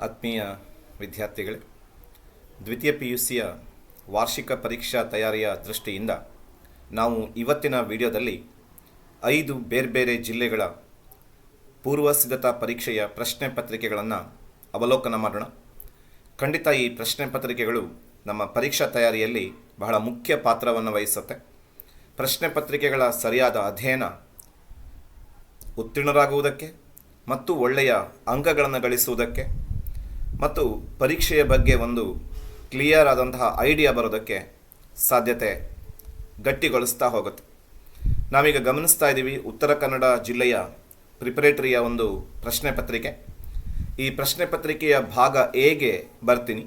ಆತ್ಮೀಯ ವಿದ್ಯಾರ್ಥಿಗಳೇ, ದ್ವಿತೀಯ ಪಿ ಯು ಸಿಯ ವಾರ್ಷಿಕ ಪರೀಕ್ಷಾ ತಯಾರಿಯ ದೃಷ್ಟಿಯಿಂದ ನಾವು ಇವತ್ತಿನ ವಿಡಿಯೋದಲ್ಲಿ ಐದು ಬೇರೆ ಬೇರೆ ಜಿಲ್ಲೆಗಳ ಪೂರ್ವ ಸಿದ್ಧತಾ ಪರೀಕ್ಷೆಯ ಪ್ರಶ್ನೆ ಪತ್ರಿಕೆಗಳನ್ನು ಅವಲೋಕನ ಮಾಡೋಣ. ಖಂಡಿತ ಈ ಪ್ರಶ್ನೆ ಪತ್ರಿಕೆಗಳು ನಮ್ಮ ಪರೀಕ್ಷಾ ತಯಾರಿಯಲ್ಲಿ ಬಹಳ ಮುಖ್ಯ ಪಾತ್ರವನ್ನು ವಹಿಸುತ್ತೆ. ಪ್ರಶ್ನೆ ಪತ್ರಿಕೆಗಳ ಸರಿಯಾದ ಅಧ್ಯಯನ ಉತ್ತೀರ್ಣರಾಗುವುದಕ್ಕೆ ಮತ್ತು ಒಳ್ಳೆಯ ಅಂಕಗಳನ್ನು ಗಳಿಸುವುದಕ್ಕೆ ಮತ್ತು ಪರೀಕ್ಷೆಯ ಬಗ್ಗೆ ಒಂದು ಕ್ಲಿಯರ್ ಆದಂತಹ ಐಡಿಯಾ ಬರೋದಕ್ಕೆ ಸಾಧ್ಯತೆ ಗಟ್ಟಿಗೊಳಿಸ್ತಾ ಹೋಗುತ್ತೆ. ನಾವೀಗ ಗಮನಿಸ್ತಾ ಇದ್ದೀವಿ, ಉತ್ತರ ಕನ್ನಡ ಜಿಲ್ಲೆಯ ಪ್ರಿಪರೇಟರಿಯ ಒಂದು ಪ್ರಶ್ನೆ ಪತ್ರಿಕೆ. ಈ ಪ್ರಶ್ನೆ ಪತ್ರಿಕೆಯ ಭಾಗ ಎಗೆ ಬರ್ತೀನಿ.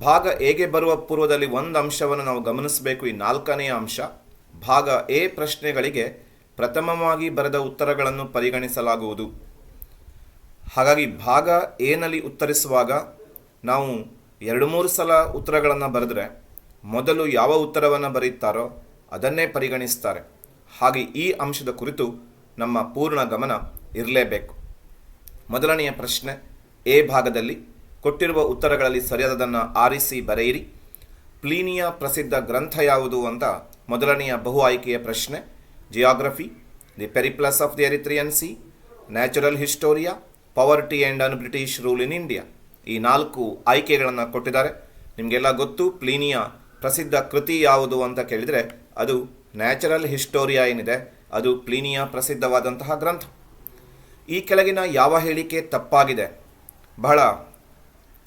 ಭಾಗ ಎಗೆ ಬರುವ ಪೂರ್ವದಲ್ಲಿ ಒಂದು ಅಂಶವನ್ನು ನಾವು ಗಮನಿಸಬೇಕು, ಈ ನಾಲ್ಕನೆಯ ಅಂಶ. ಭಾಗ ಎ ಪ್ರಶ್ನೆಗಳಿಗೆ ಪ್ರಥಮವಾಗಿ ಬರೆದ ಉತ್ತರಗಳನ್ನು ಪರಿಗಣಿಸಲಾಗುವುದು. ಹಾಗಾಗಿ ಭಾಗ ಎನಲ್ಲಿ ಉತ್ತರಿಸುವಾಗ ನಾವು ಎರಡು ಮೂರು ಸಲ ಉತ್ತರಗಳನ್ನು ಬರೆದ್ರೆ ಮೊದಲು ಯಾವ ಉತ್ತರವನ್ನು ಬರೆಯುತ್ತಾರೋ ಅದನ್ನೇ ಪರಿಗಣಿಸ್ತಾರೆ. ಹಾಗೆ ಈ ಅಂಶದ ಕುರಿತು ನಮ್ಮ ಪೂರ್ಣ ಗಮನ ಇರಲೇಬೇಕು. ಮೊದಲನೆಯ ಪ್ರಶ್ನೆ, ಎ ಭಾಗದಲ್ಲಿ ಕೊಟ್ಟಿರುವ ಉತ್ತರಗಳಲ್ಲಿ ಸರಿಯಾದದನ್ನು ಆರಿಸಿ ಬರೆಯಿರಿ. ಪ್ಲೀನಿಯ ಪ್ರಸಿದ್ಧ ಗ್ರಂಥ ಯಾವುದು ಅಂತ ಮೊದಲನೆಯ ಬಹು ಆಯ್ಕೆಯ ಪ್ರಶ್ನೆ, geography, the Periplus of the Erythraean sea, natural historia poverty and un British rule in India ಈ ನಾಲ್ಕು ಆಯ್ಕೆಗಳನ್ನು ಕೊಟ್ಟಿದ್ದಾರೆ. ನಿಮಗೆಲ್ಲ ಗೊತ್ತು, ಪ್ಲೀನಿಯ ಪ್ರಸಿದ್ಧ ಕೃತಿ ಯಾವುದು ಅಂತ ಕೇಳಿದರೆ ಅದು ನ್ಯಾಚುರಲ್ ಹಿಸ್ಟೋರಿಯಾ ಏನಿದೆ, ಅದು ಪ್ಲೀನಿಯ ಪ್ರಸಿದ್ಧವಾದಂತಹ ಗ್ರಂಥ. ಈ ಕೆಳಗಿನ ಯಾವ ಹೇಳಿಕೆ ತಪ್ಪಾಗಿದೆ? ಬಹಳ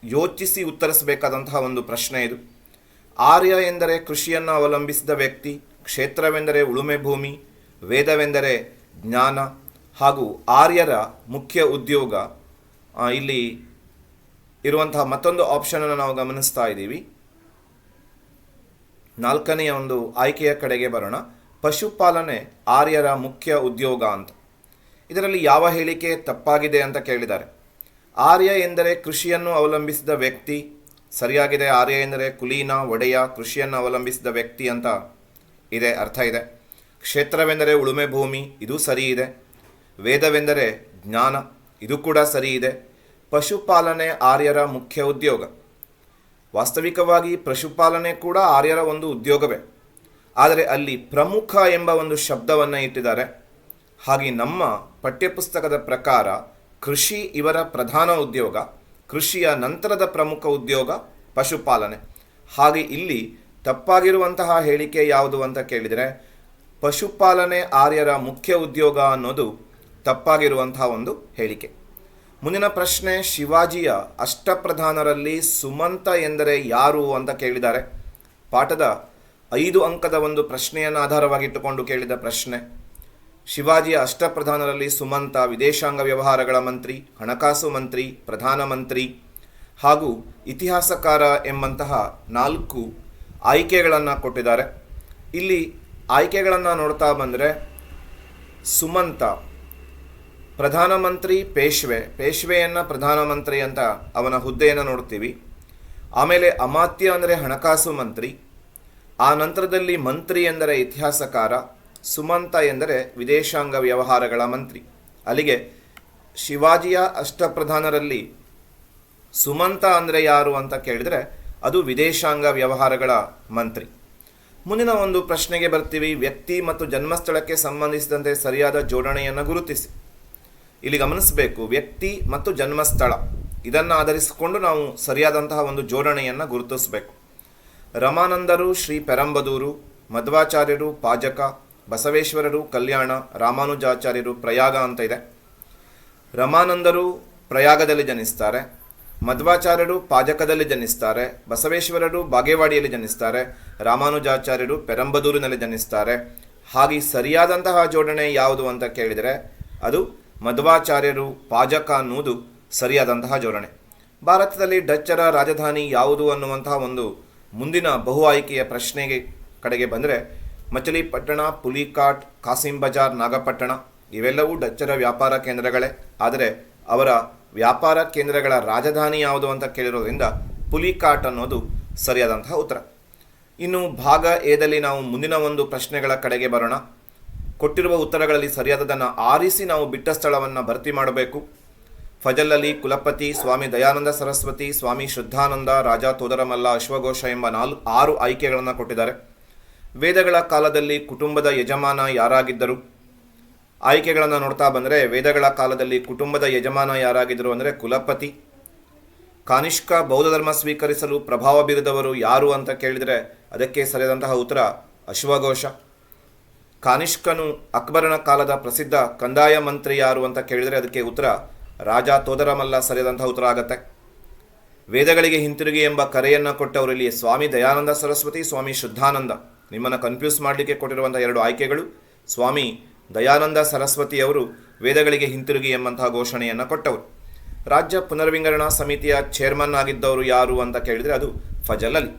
ಯೋಚಿಸಿ ಉತ್ತರಿಸಬೇಕಾದಂತಹ ಒಂದು ಪ್ರಶ್ನೆ ಇದು. ಆರ್ಯ ಎಂದರೆ ಕೃಷಿಯನ್ನು ಅವಲಂಬಿಸಿದ ವ್ಯಕ್ತಿ, ಕ್ಷೇತ್ರವೆಂದರೆ ಉಳುಮೆ ಭೂಮಿ, ವೇದವೆಂದರೆ ಜ್ಞಾನ ಹಾಗೂ ಆರ್ಯರ ಮುಖ್ಯ ಉದ್ಯೋಗ ಇಲ್ಲಿ ಇರುವಂತಹ ಮತ್ತೊಂದು ಆಪ್ಷನನ್ನು ನಾವು ಗಮನಿಸ್ತಾ ಇದ್ದೀವಿ. ನಾಲ್ಕನೆಯ ಒಂದು ಆಯ್ಕೆಯ ಕಡೆಗೆ ಬರೋಣ. ಪಶುಪಾಲನೆ ಆರ್ಯರ ಮುಖ್ಯ ಉದ್ಯೋಗ ಅಂತ. ಇದರಲ್ಲಿ ಯಾವ ಹೇಳಿಕೆ ತಪ್ಪಾಗಿದೆ ಅಂತ ಕೇಳಿದ್ದಾರೆ. ಆರ್ಯ ಎಂದರೆ ಕೃಷಿಯನ್ನು ಅವಲಂಬಿಸಿದ ವ್ಯಕ್ತಿ, ಸರಿಯಾಗಿದೆ ಆರ್ಯ ಎಂದರೆ ಕುಲೀನ, ಒಡೆಯ, ಕೃಷಿಯನ್ನು ಅವಲಂಬಿಸಿದ ವ್ಯಕ್ತಿ ಅಂತ ಇದೆ, ಅರ್ಥ ಇದೆ. ಕ್ಷೇತ್ರವೆಂದರೆ ಉಳುಮೆ ಭೂಮಿ, ಇದು ಸರಿ ಇದೆ. ವೇದವೆಂದರೆ ಜ್ಞಾನ, ಇದು ಕೂಡ ಸರಿ ಇದೆ ಪಶುಪಾಲನೆ ಆರ್ಯರ ಮುಖ್ಯ ಉದ್ಯೋಗ. ವಾಸ್ತವಿಕವಾಗಿ ಪಶುಪಾಲನೆ ಕೂಡ ಆರ್ಯರ ಒಂದು ಉದ್ಯೋಗವೇ. ಆದರೆ ಅಲ್ಲಿ ಪ್ರಮುಖ ಎಂಬ ಒಂದು ಶಬ್ದವನ್ನು ಇಟ್ಟಿದ್ದಾರೆ. ಹಾಗೆ ನಮ್ಮ ಪಠ್ಯಪುಸ್ತಕದ ಪ್ರಕಾರ ಕೃಷಿ ಇವರ ಪ್ರಧಾನ ಉದ್ಯೋಗ, ಕೃಷಿಯ ನಂತರದ ಪ್ರಮುಖ ಉದ್ಯೋಗ ಪಶುಪಾಲನೆ. ಹಾಗೆ ಇಲ್ಲಿ ತಪ್ಪಾಗಿರುವಂತಹ ಹೇಳಿಕೆ ಯಾವುದು ಅಂತ ಕೇಳಿದರೆ, ಪಶುಪಾಲನೆ ಆರ್ಯರ ಮುಖ್ಯ ಉದ್ಯೋಗ ಅನ್ನೋದು ತಪ್ಪಾಗಿರುವಂತಹ ಒಂದು ಹೇಳಿಕೆ. ಮುಂದಿನ ಪ್ರಶ್ನೆ, ಶಿವಾಜಿಯ ಅಷ್ಟಪ್ರಧಾನರಲ್ಲಿ ಸುಮಂತ ಎಂದರೆ ಯಾರು ಅಂತ ಕೇಳಿದ್ದಾರೆ. ಪಾಠದ ಐದು ಅಂಕದ ಒಂದು ಪ್ರಶ್ನೆಯನ್ನು ಆಧಾರವಾಗಿಟ್ಟುಕೊಂಡು ಕೇಳಿದ ಪ್ರಶ್ನೆ, ಶಿವಾಜಿಯ ಅಷ್ಟಪ್ರಧಾನರಲ್ಲಿ ಸುಮಂತ ವಿದೇಶಾಂಗ ವ್ಯವಹಾರಗಳ ಮಂತ್ರಿ, ಹಣಕಾಸು ಮಂತ್ರಿ ಪ್ರಧಾನಮಂತ್ರಿ ಹಾಗೂ ಇತಿಹಾಸಕಾರ ಎಂಬಂತಹ ನಾಲ್ಕು ಆಯ್ಕೆಗಳನ್ನು ಕೊಟ್ಟಿದ್ದಾರೆ. ಇಲ್ಲಿ ಆಯ್ಕೆಗಳನ್ನು ನೋಡ್ತಾ ಬಂದರೆ ಸುಮಂತ ಪ್ರಧಾನಮಂತ್ರಿ ಪೇಶ್ವೆ, ಪೇಶ್ವೆಯನ್ನು ಪ್ರಧಾನಮಂತ್ರಿ ಅಂತ ಅವನ ಹುದ್ದೆಯನ್ನು ನೋಡ್ತೀವಿ. ಆಮೇಲೆ ಅಮಾತ್ಯ ಅಂದರೆ ಹಣಕಾಸು ಮಂತ್ರಿ, ಆ ನಂತರದಲ್ಲಿ ಮಂತ್ರಿ ಎಂದರೆ ಇತಿಹಾಸಕಾರ, ಸುಮಂತ ಎಂದರೆ ವಿದೇಶಾಂಗ ವ್ಯವಹಾರಗಳ ಮಂತ್ರಿ. ಅಲ್ಲಿಗೆ ಶಿವಾಜಿಯ ಅಷ್ಟಪ್ರಧಾನರಲ್ಲಿ ಸುಮಂತ ಅಂದರೆ ಯಾರು ಅಂತ ಕೇಳಿದರೆ ಅದು ವಿದೇಶಾಂಗ ವ್ಯವಹಾರಗಳ ಮಂತ್ರಿ. ಮುಂದಿನ ಒಂದು ಪ್ರಶ್ನೆಗೆ ಬರ್ತೀವಿ. ವ್ಯಕ್ತಿ ಮತ್ತು ಜನ್ಮಸ್ಥಳಕ್ಕೆ ಸಂಬಂಧಿಸಿದಂತೆ ಸರಿಯಾದ ಜೋಡಣೆಯನ್ನು ಗುರುತಿಸಿ. ಇಲ್ಲಿ ಗಮನಿಸಬೇಕು ವ್ಯಕ್ತಿ ಮತ್ತು ಜನ್ಮಸ್ಥಳ. ಇದನ್ನು ಆಧರಿಸಿಕೊಂಡು ನಾವು ಸರಿಯಾದಂತಹ ಒಂದು ಜೋಡಣೆಯನ್ನು ಗುರುತಿಸಬೇಕು. ರಮಾನಂದರು, ಶ್ರೀ ಪೆರಂಬದೂರು, ಮಧ್ವಾಚಾರ್ಯರು, ಪಾಜಕ, ಬಸವೇಶ್ವರರು, ಕಲ್ಯಾಣ, ರಾಮಾನುಜಾಚಾರ್ಯರು, ಪ್ರಯಾಗ ಅಂತ ಇದೆ. ರಮಾನಂದರು ಪ್ರಯಾಗದಲ್ಲಿ ಜನಿಸ್ತಾರೆ. ಮಧ್ವಾಚಾರ್ಯರು ಪಾಜಕದಲ್ಲಿ ಜನಿಸ್ತಾರೆ. ಬಸವೇಶ್ವರರು ಬಾಗೇವಾಡಿಯಲ್ಲಿ ಜನಿಸ್ತಾರೆ. ರಾಮಾನುಜಾಚಾರ್ಯರು ಪೆರಂಬದೂರಿನಲ್ಲಿ ಜನಿಸ್ತಾರೆ. ಹಾಗೆ ಸರಿಯಾದಂತಹ ಜೋಡಣೆ ಯಾವುದು ಅಂತ ಕೇಳಿದರೆ ಅದು ಮಧ್ವಾಚಾರ್ಯರು ಪಾಜಕ ಅನ್ನುವುದು ಸರಿಯಾದಂತಹ ಜೋಡಣೆ. ಭಾರತದಲ್ಲಿ ಡಚ್ಚರ ರಾಜಧಾನಿ ಯಾವುದು ಅನ್ನುವಂತಹ ಒಂದು ಮುಂದಿನ ಬಹು ಆಯ್ಕೆಯ ಪ್ರಶ್ನೆಗೆ ಕಡೆಗೆ ಬಂದರೆ, ಮಚಲಿಪಟ್ಟಣ, ಪುಲಿಕಾಟ್, ಕಾಸಿಂ ಬಜಾರ್, ನಾಗಪಟ್ಟಣ, ಇವೆಲ್ಲವೂ ಡಚ್ಚರ ವ್ಯಾಪಾರ ಕೇಂದ್ರಗಳೇ. ಆದರೆ ಅವರ ವ್ಯಾಪಾರ ಕೇಂದ್ರಗಳ ರಾಜಧಾನಿ ಯಾವುದು ಅಂತ ಕೇಳಿರೋದ್ರಿಂದ ಪುಲಿಕಾಟ್ ಅನ್ನೋದು ಸರಿಯಾದಂತಹ ಉತ್ತರ. ಇನ್ನು ಭಾಗ ಎದಲ್ಲಿ ನಾವು ಮುಂದಿನ ಒಂದು ಪ್ರಶ್ನೆಗಳ ಕಡೆಗೆ ಬರೋಣ. ಕೊಟ್ಟಿರುವ ಉತ್ತರಗಳಲ್ಲಿ ಸರಿಯಾದದನ್ನು ಆರಿಸಿ ನಾವು ಬಿಟ್ಟ ಸ್ಥಳವನ್ನು ಭರ್ತಿ ಮಾಡಬೇಕು. ಫಜಲ್ ಅಲಿ ಕುಲಪತಿ ಸ್ವಾಮಿ ದಯಾನಂದ ಸರಸ್ವತಿ, ಸ್ವಾಮಿ ಶುದ್ಧಾನಂದ ರಾಜ ತೋದರಮಲ್ಲ ಅಶ್ವಘೋಷ ಎಂಬ ನಾಲ್ಕು, ಆರು ಆಯ್ಕೆಗಳನ್ನು ಕೊಟ್ಟಿದ್ದಾರೆ. ವೇದಗಳ ಕಾಲದಲ್ಲಿ ಕುಟುಂಬದ ಯಜಮಾನ ಯಾರಾಗಿದ್ದರು? ಆಯ್ಕೆಗಳನ್ನು ನೋಡ್ತಾ ಬಂದರೆ ವೇದಗಳ ಕಾಲದಲ್ಲಿ ಕುಟುಂಬದ ಯಜಮಾನ ಯಾರಾಗಿದ್ದರು ಅಂದರೆ ಕುಲಪತಿ. ಕಾನಿಷ್ಕ ಬೌದ್ಧ ಧರ್ಮ ಸ್ವೀಕರಿಸಲು ಪ್ರಭಾವ ಬೀರಿದವರು ಯಾರು ಅಂತ ಕೇಳಿದರೆ ಅದಕ್ಕೆ ಸರಿಯಾದಂತಹ ಉತ್ತರ ಅಶ್ವಘೋಷ. ಕಾನಿಷ್ಕನು ಅಕ್ಬರನ ಕಾಲದ ಪ್ರಸಿದ್ಧ ಕಂದಾಯ ಮಂತ್ರಿ ಯಾರು ಅಂತ ಕೇಳಿದರೆ ಅದಕ್ಕೆ ಉತ್ತರ ರಾಜ ತೋದರಮಲ್ಲ ಸರಿಯಾದಂತಹ ಉತ್ತರ ಆಗತ್ತೆ. ವೇದಗಳಿಗೆ ಹಿಂತಿರುಗಿ ಎಂಬ ಕರೆಯನ್ನು ಕೊಟ್ಟವರಲ್ಲಿ ಸ್ವಾಮಿ ದಯಾನಂದ ಸರಸ್ವತಿ, ಸ್ವಾಮಿ ಶುದ್ಧಾನಂದ. ನಿಮ್ಮನ್ನು ಕನ್ಫ್ಯೂಸ್ ಮಾಡಲಿಕ್ಕೆ ಕೊಟ್ಟಿರುವಂಥ ಎರಡು ಆಯ್ಕೆಗಳು, ಸ್ವಾಮಿ ದಯಾನಂದ ಸರಸ್ವತಿಯವರು ವೇದಗಳಿಗೆ ಹಿಂತಿರುಗಿ ಎಂಬಂತಹ ಘೋಷಣೆಯನ್ನು ಕೊಟ್ಟವರು. ರಾಜ್ಯ ಪುನರ್ವಿಂಗಡಣಾ ಸಮಿತಿಯ ಚೇರ್ಮನ್ ಆಗಿದ್ದವರು ಯಾರು ಅಂತ ಕೇಳಿದರೆ ಅದು ಫಜಲ್ ಅಲಿ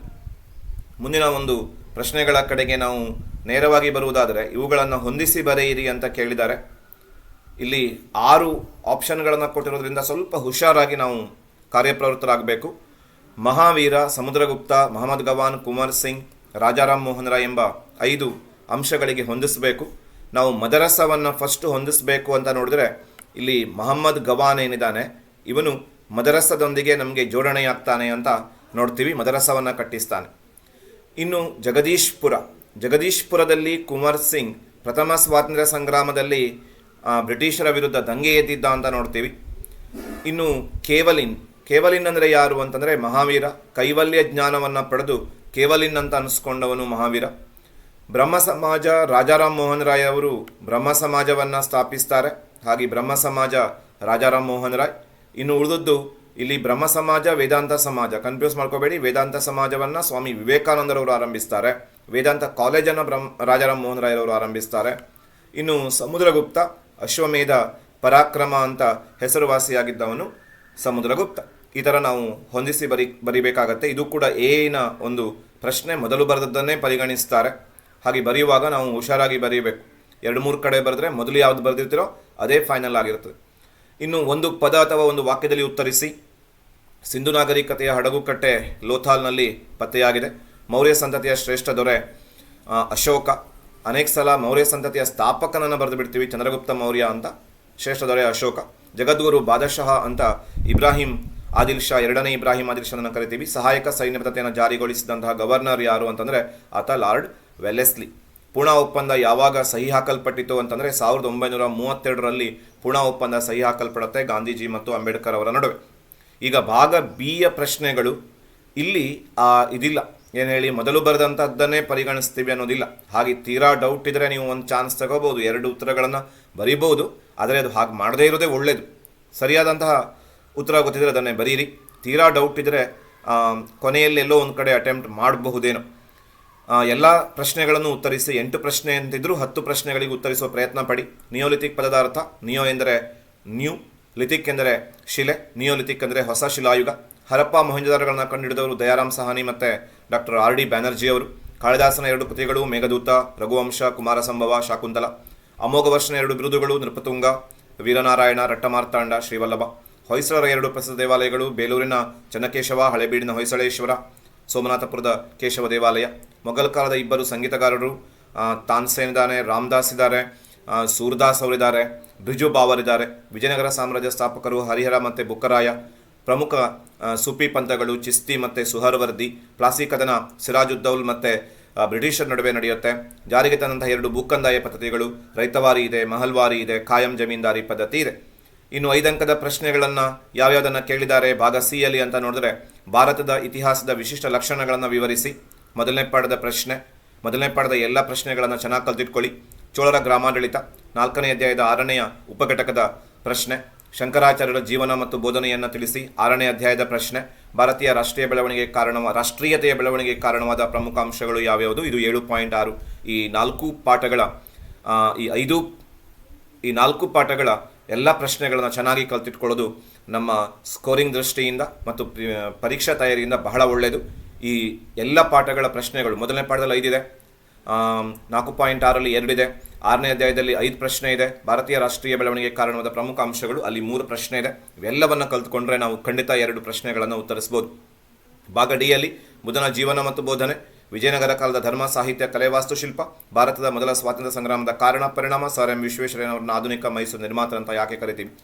ಮುಂದಿನ ಒಂದು ಪ್ರಶ್ನೆಗಳ ಕಡೆಗೆ ನಾವು ನೇರವಾಗಿ ಬರುವುದಾದರೆ ಇವುಗಳನ್ನು ಹೊಂದಿಸಿ ಬರೆಯಿರಿ ಅಂತ ಕೇಳಿದ್ದಾರೆ. ಇಲ್ಲಿ ಆರು ಆಪ್ಷನ್ಗಳನ್ನು ಕೊಟ್ಟಿರೋದ್ರಿಂದ ಸ್ವಲ್ಪ ಹುಷಾರಾಗಿ ನಾವು ಕಾರ್ಯಪ್ರವೃತ್ತರಾಗಬೇಕು. ಮಹಾವೀರ, ಸಮುದ್ರಗುಪ್ತ, ಮಹಮ್ಮದ್ ಗವಾನ್, ಕುಮಾರ್ ಸಿಂಗ್, ರಾಜಾರಾಮ್ ಮೋಹನ್ ರಾಯ್ ಎಂಬ ಐದು ಅಂಶಗಳಿಗೆ ಹೊಂದಿಸಬೇಕು. ನಾವು ಮದರಸವನ್ನು ಫಸ್ಟ್ ಹೊಂದಿಸಬೇಕು ಅಂತ ನೋಡಿದ್ರೆ ಇಲ್ಲಿ ಮಹಮ್ಮದ್ ಗವಾನ್ ಏನಿದ್ದಾನೆ, ಇವನು ಮದರಸದೊಂದಿಗೆ ನಮಗೆ ಜೋಡಣೆಯಾಗ್ತಾನೆ ಅಂತ ನೋಡ್ತೀವಿ, ಮದರಸವನ್ನು ಕಟ್ಟಿಸ್ತಾನೆ. ಇನ್ನು ಜಗದೀಶ್ಪುರ. ಜಗದೀಶ್ಪುರದಲ್ಲಿ ಕುಮಾರ್ ಸಿಂಗ್ ಪ್ರಥಮ ಸ್ವಾತಂತ್ರ್ಯ ಸಂಗ್ರಾಮದಲ್ಲಿ ಬ್ರಿಟಿಷರ ವಿರುದ್ಧ ದಂಗೆ ಎದ್ದಿದ್ದ ಅಂತ ನೋಡ್ತೀವಿ. ಇನ್ನು ಕೇವಲಿನ್. ಕೇವಲಿನ್ ಅಂದರೆ ಯಾರು ಅಂತಂದರೆ ಮಹಾವೀರ. ಕೈವಲ್ಯ ಜ್ಞಾನವನ್ನು ಪಡೆದು ಕೇವಲಿನ್ ಅಂತ ಅನಿಸ್ಕೊಂಡವನು ಮಹಾವೀರ. ಬ್ರಹ್ಮ ಸಮಾಜ, ರಾಜಾರಾಮ್ ಮೋಹನ್ ರಾಯ್ ಅವರು ಬ್ರಹ್ಮ ಸಮಾಜವನ್ನು ಸ್ಥಾಪಿಸ್ತಾರೆ. ಹಾಗೆ ಬ್ರಹ್ಮ ಸಮಾಜ, ರಾಜಾರಾಮ್ ಮೋಹನ್ ರಾಯ್. ಇನ್ನು ಉಳಿದದ್ದು ಇಲ್ಲಿ ಬ್ರಹ್ಮ ಸಮಾಜ, ವೇದಾಂತ ಸಮಾಜ. ಕನ್ಫ್ಯೂಸ್ ಮಾಡ್ಕೋಬೇಡಿ. ವೇದಾಂತ ಸಮಾಜವನ್ನು ಸ್ವಾಮಿ ವಿವೇಕಾನಂದರವರು ಆರಂಭಿಸ್ತಾರೆ. ವೇದಾಂತ ಕಾಲೇಜನ್ನು ಬ್ರಹ್ಮ, ರಾಜಾರಾಮ್ ಮೋಹನ್ ರಾಯರವರು ಆರಂಭಿಸ್ತಾರೆ. ಇನ್ನು ಸಮುದ್ರಗುಪ್ತ, ಅಶ್ವಮೇಧ, ಪರಾಕ್ರಮ ಅಂತ ಹೆಸರುವಾಸಿಯಾಗಿದ್ದವನು ಸಮುದ್ರಗುಪ್ತ. ಈ ಥರ ನಾವು ಹೊಂದಿಸಿ ಬರಿ, ಬರಿಬೇಕಾಗತ್ತೆ. ಇದು ಕೂಡ ಏನ ಒಂದು ಪ್ರಶ್ನೆ. ಮೊದಲು ಬರೆದದ್ದನ್ನೇ ಪರಿಗಣಿಸ್ತಾರೆ. ಹಾಗೆ ಬರೆಯುವಾಗ ನಾವು ಹುಷಾರಾಗಿ ಬರೀಬೇಕು. ಎರಡು ಮೂರು ಕಡೆ ಬರೆದ್ರೆ ಮೊದಲು ಯಾವ್ದು ಬರೆದಿರ್ತೀರೋ ಅದೇ ಫೈನಲ್ ಆಗಿರ್ತದೆ ಇನ್ನು ಒಂದು ಪದ ಅಥವಾ ಒಂದು ವಾಕ್ಯದಲ್ಲಿ ಉತ್ತರಿಸಿ. ಸಿಂಧು ನಾಗರಿಕತೆಯ ಹಡಗುಕಟ್ಟೆ ಲೋಥಾಲ್ನಲ್ಲಿ ಪತ್ತೆಯಾಗಿದೆ. ಮೌರ್ಯ ಸಂತತಿಯ ಶ್ರೇಷ್ಠ ದೊರೆ ಅಶೋಕ. ಅನೇಕ ಸಲ ಮೌರ್ಯ ಸಂತತಿಯ ಸ್ಥಾಪಕನನ್ನು ಬರೆದು ಬಿಡ್ತೀವಿ ಚಂದ್ರಗುಪ್ತ ಮೌರ್ಯ ಅಂತ. ಶ್ರೇಷ್ಠ ದೊರೆ ಅಶೋಕ. ಜಗದ್ಗುರು ಬಾದಶಹ ಅಂತ ಇಬ್ರಾಹಿಂ ಆದಿಲ್ ಶಾ ಎರಡನೇ ಇಬ್ರಾಹಿಂ ಆದಿಲ್ ಶಾನನ್ನು ಕರಿತೀವಿ. ಸಹಾಯಕ ಸೈನ್ಯ ಪದ್ಧತಿಯನ್ನು ಜಾರಿಗೊಳಿಸಿದಂತಹ ಗವರ್ನರ್ ಯಾರು ಅಂತಂದರೆ ಆತ ಲಾರ್ಡ್ ವೆಲ್ಲೆಸ್ಲಿ. ಪೂರ್ಣ ಒಪ್ಪಂದ ಯಾವಾಗ ಸಹಿ ಹಾಕಲ್ಪಟ್ಟಿತು ಅಂತಂದರೆ ಸಾವಿರದ ಒಂಬೈನೂರ ಮೂವತ್ತೆರಡರಲ್ಲಿ ಪುಣಾ ಒಪ್ಪಂದ ಸಹಿ ಹಾಕಲ್ಪಡುತ್ತೆ ಗಾಂಧೀಜಿ ಮತ್ತು ಅಂಬೇಡ್ಕರ್ ಅವರ ನಡುವೆ. ಈಗ ಭಾಗ ಬಿಯ ಪ್ರಶ್ನೆಗಳು, ಇಲ್ಲಿ ಇದಿಲ್ಲ. ಏನು ಹೇಳಿ, ಮೊದಲು ಬರೆದಂಥದ್ದನ್ನೇ ಪರಿಗಣಿಸ್ತೀವಿ ಅನ್ನೋದಿಲ್ಲ. ಹಾಗೆ ತೀರಾ ಡೌಟ್ ಇದ್ದರೆ ನೀವು ಒಂದು ಚಾನ್ಸ್ ತಗೋಬೋದು ಎರಡು ಉತ್ತರಗಳನ್ನು ಬರಿಬೋದು ಆದರೆ ಅದು ಹಾಗೆ ಮಾಡದೇ ಇರೋದೇ ಒಳ್ಳೆಯದು ಸರಿಯಾದಂತಹ ಉತ್ತರ ಗೊತ್ತಿದ್ರೆ ಅದನ್ನೇ ಬರೀರಿ. ತೀರಾ ಡೌಟ್ ಇದ್ದರೆ ಕೊನೆಯಲ್ಲಿ ಎಲ್ಲೋ ಒಂದು ಕಡೆ ಅಟೆಂಪ್ಟ್ ಮಾಡಬಹುದೇನೋ. ಎಲ್ಲ ಪ್ರಶ್ನೆಗಳನ್ನು ಉತ್ತರಿಸಿ ಎಂಟು ಪ್ರಶ್ನೆ ಅಂತಿದ್ರು ಹತ್ತು ಪ್ರಶ್ನೆಗಳಿಗೆ ಉತ್ತರಿಸುವ ಪ್ರಯತ್ನ ಪಡಿ. ನಿಯೋಲಿಥಿಕ್ ಪದದ ಅರ್ಥ ನಿಯೋ ಎಂದರೆ ನ್ಯೂ, ಲಿಥಿಕ್ ಎಂದರೆ ಶಿಲೆ, ನಿಯೋಲಿಥಿಕ್ ಅಂದರೆ ಹೊಸ ಶಿಲಾಯುಗ. ಹರಪ್ಪ ಮೊಹಂಜದಾರಗಳನ್ನು ಕಂಡುಹಿಡಿದವರು ದಯಾರಾಮ್ ಸಹಾನಿ ಮತ್ತು ಡಾಕ್ಟರ್ ಆರ್ ಡಿ ಬ್ಯಾನರ್ಜಿ ಅವರು. ಕಾಳಿದಾಸನ ಎರಡು ಕೃತಿಗಳು ಮೇಘದೂತ, ರಘುವಂಶ ಕುಮಾರ ಸಂಭವ ಶಾಕುಂತಲ. ಅಮೋಘ ವರ್ಷನ ಎರಡು ಬಿರುದುಗಳು ನೃಪತುಂಗ, ವೀರನಾರಾಯಣ, ರಟ್ಟಮಾರ್ತಾಂಡ, ಶ್ರೀವಲ್ಲಭ. ಹೊಯ್ಸಳರ ಎರಡು ಪ್ರಸಿದ್ಧ ದೇವಾಲಯಗಳು ಬೇಲೂರಿನ ಚನ್ನಕೇಶವ, ಹಳೆಬೀಡಿನ ಹೊಯ್ಸಳೇಶ್ವರ. ಸೋಮನಾಥಪುರದ ಕೇಶವ ದೇವಾಲಯ, ಮೊಘಲ್ ಕಾಲದ ಇಬ್ಬರು ಸಂಗೀತಗಾರರು ತಾನ್ಸೇನ್ ಇದ್ದಾನೆ ರಾಮದಾಸ್ ಇದ್ದಾರೆ ಸೂರ್ದಾಸ್ ಅವರಿದ್ದಾರೆ, ಬ್ರಿಜು ಬಾವರ್ ಇದ್ದಾರೆ. ವಿಜಯನಗರ ಸಾಮ್ರಾಜ್ಯ ಸ್ಥಾಪಕರು ಹರಿಹರ ಮತ್ತು ಬುಕ್ಕರಾಯ, ಪ್ರಮುಖ ಸುಪಿ ಪಂಥಗಳು ಚಿಸ್ತಿ ಮತ್ತು ಸುಹರ್ವರ್ದಿ, ಪ್ಲಾಸಿ ಕದನ ಸಿರಾಜುದ್ದೌಲ್ ಮತ್ತು ಬ್ರಿಟಿಷರ್ ನಡುವೆ ನಡೆಯುತ್ತೆ. ಜಾರಿಗೆ ತಂದಂತಹ ಎರಡು ಭೂಕಂದಾಯ ಪದ್ಧತಿಗಳು, ರೈತವಾರಿ ಇದೆ, ಮಹಲ್ವಾರಿ ಇದೆ, ಕಾಯಂ ಜಮೀನ್ದಾರಿ ಪದ್ಧತಿ ಇದೆ. ಇನ್ನು ಐದಂಕದ ಪ್ರಶ್ನೆಗಳನ್ನು ಯಾವ್ಯಾವುದನ್ನು ಕೇಳಿದ್ದಾರೆ ಭಾಗ ಸಿ ಅಲ್ಲಿ ಅಂತ ನೋಡಿದ್ರೆ ಭಾರತದ ಇತಿಹಾಸದ ವಿಶಿಷ್ಟ ಲಕ್ಷಣಗಳನ್ನು ವಿವರಿಸಿ. ಮೊದಲನೇ ಪಾಠದ ಪ್ರಶ್ನೆ. ಮೊದಲನೇ ಪಾಠದ ಎಲ್ಲ ಪ್ರಶ್ನೆಗಳನ್ನು ಚೆನ್ನಾಗಿ ಕಲ್ತಿಟ್ಕೊಳ್ಳಿ. ಚೋಳರ ಗ್ರಾಮಾಡಳಿತ, ನಾಲ್ಕನೇ ಅಧ್ಯಾಯದ ಆರನೆಯ ಉಪಘಟಕದ ಪ್ರಶ್ನೆ. ಶಂಕರಾಚಾರ್ಯರ ಜೀವನ ಮತ್ತು ಬೋಧನೆಯನ್ನು ತಿಳಿಸಿ ಆರನೇ ಅಧ್ಯಾಯದ ಪ್ರಶ್ನೆ. ಭಾರತೀಯ ರಾಷ್ಟ್ರೀಯ ಬೆಳವಣಿಗೆ ಕಾರಣ, ರಾಷ್ಟ್ರೀಯತೆಯ ಬೆಳವಣಿಗೆ ಕಾರಣವಾದ ಪ್ರಮುಖ ಅಂಶಗಳು ಯಾವ್ಯಾವುದು? ಇದು ಏಳು ಪಾಯಿಂಟ್ ಆರು. ಈ ನಾಲ್ಕು ಪಾಠಗಳ ಈ ಐದು, ಈ ನಾಲ್ಕು ಪಾಠಗಳ ಎಲ್ಲ ಪ್ರಶ್ನೆಗಳನ್ನು ಚೆನ್ನಾಗಿ ಕಲ್ತಿಟ್ಕೊಳ್ಳೋದು ನಮ್ಮ ಸ್ಕೋರಿಂಗ್ ದೃಷ್ಟಿಯಿಂದ ಮತ್ತು ಪರೀಕ್ಷಾ ತಯಾರಿಯಿಂದ ಬಹಳ ಒಳ್ಳೆಯದು ಈ ಎಲ್ಲ ಪಾಠಗಳ ಪ್ರಶ್ನೆಗಳು, ಮೊದಲನೇ ಪಾಠದಲ್ಲಿ ಐದಿದೆ. ನಾಲ್ಕು ಪಾಯಿಂಟ್ ಆರಲ್ಲಿ ಎರಡಿದೆ. ಆರನೇ ಅಧ್ಯಾಯದಲ್ಲಿ ಐದು ಪ್ರಶ್ನೆ ಇದೆ. ಭಾರತೀಯ ರಾಷ್ಟ್ರೀಯ ಬೆಳವಣಿಗೆ ಕಾರಣವಾದ ಪ್ರಮುಖ ಅಂಶಗಳು, ಅಲ್ಲಿ ಮೂರು ಪ್ರಶ್ನೆ ಇದೆ. ಇವೆಲ್ಲವನ್ನು ಕಲ್ತ್ಕೊಂಡ್ರೆ ನಾವು ಖಂಡಿತ ಎರಡು ಪ್ರಶ್ನೆಗಳನ್ನು ಉತ್ತರಿಸ್ಬೋದು. ಭಾಗ ಡಿಯಲ್ಲಿ ಬುಧನ ಜೀವನ ಮತ್ತು ಬೋಧನೆ ವಿಜಯನಗರ ಕಾಲದ ಧರ್ಮ ಸಾಹಿತ್ಯ ಕಲೆ ವಾಸ್ತುಶಿಲ್ಪ ಭಾರತದ ಮೊದಲ ಸ್ವಾತಂತ್ರ್ಯ ಸಂಗ್ರಾಮದ ಕಾರಣ ಪರಿಣಾಮ ಸರ್ ಎಂ ವಿಶ್ವೇಶ್ವರಯ್ಯನವರನ್ನ ಆಧುನಿಕ ಮೈಸೂರು ನಿರ್ಮಾತ ಅಂತ ಯಾಕೆ ಕರಿತೀವಿ?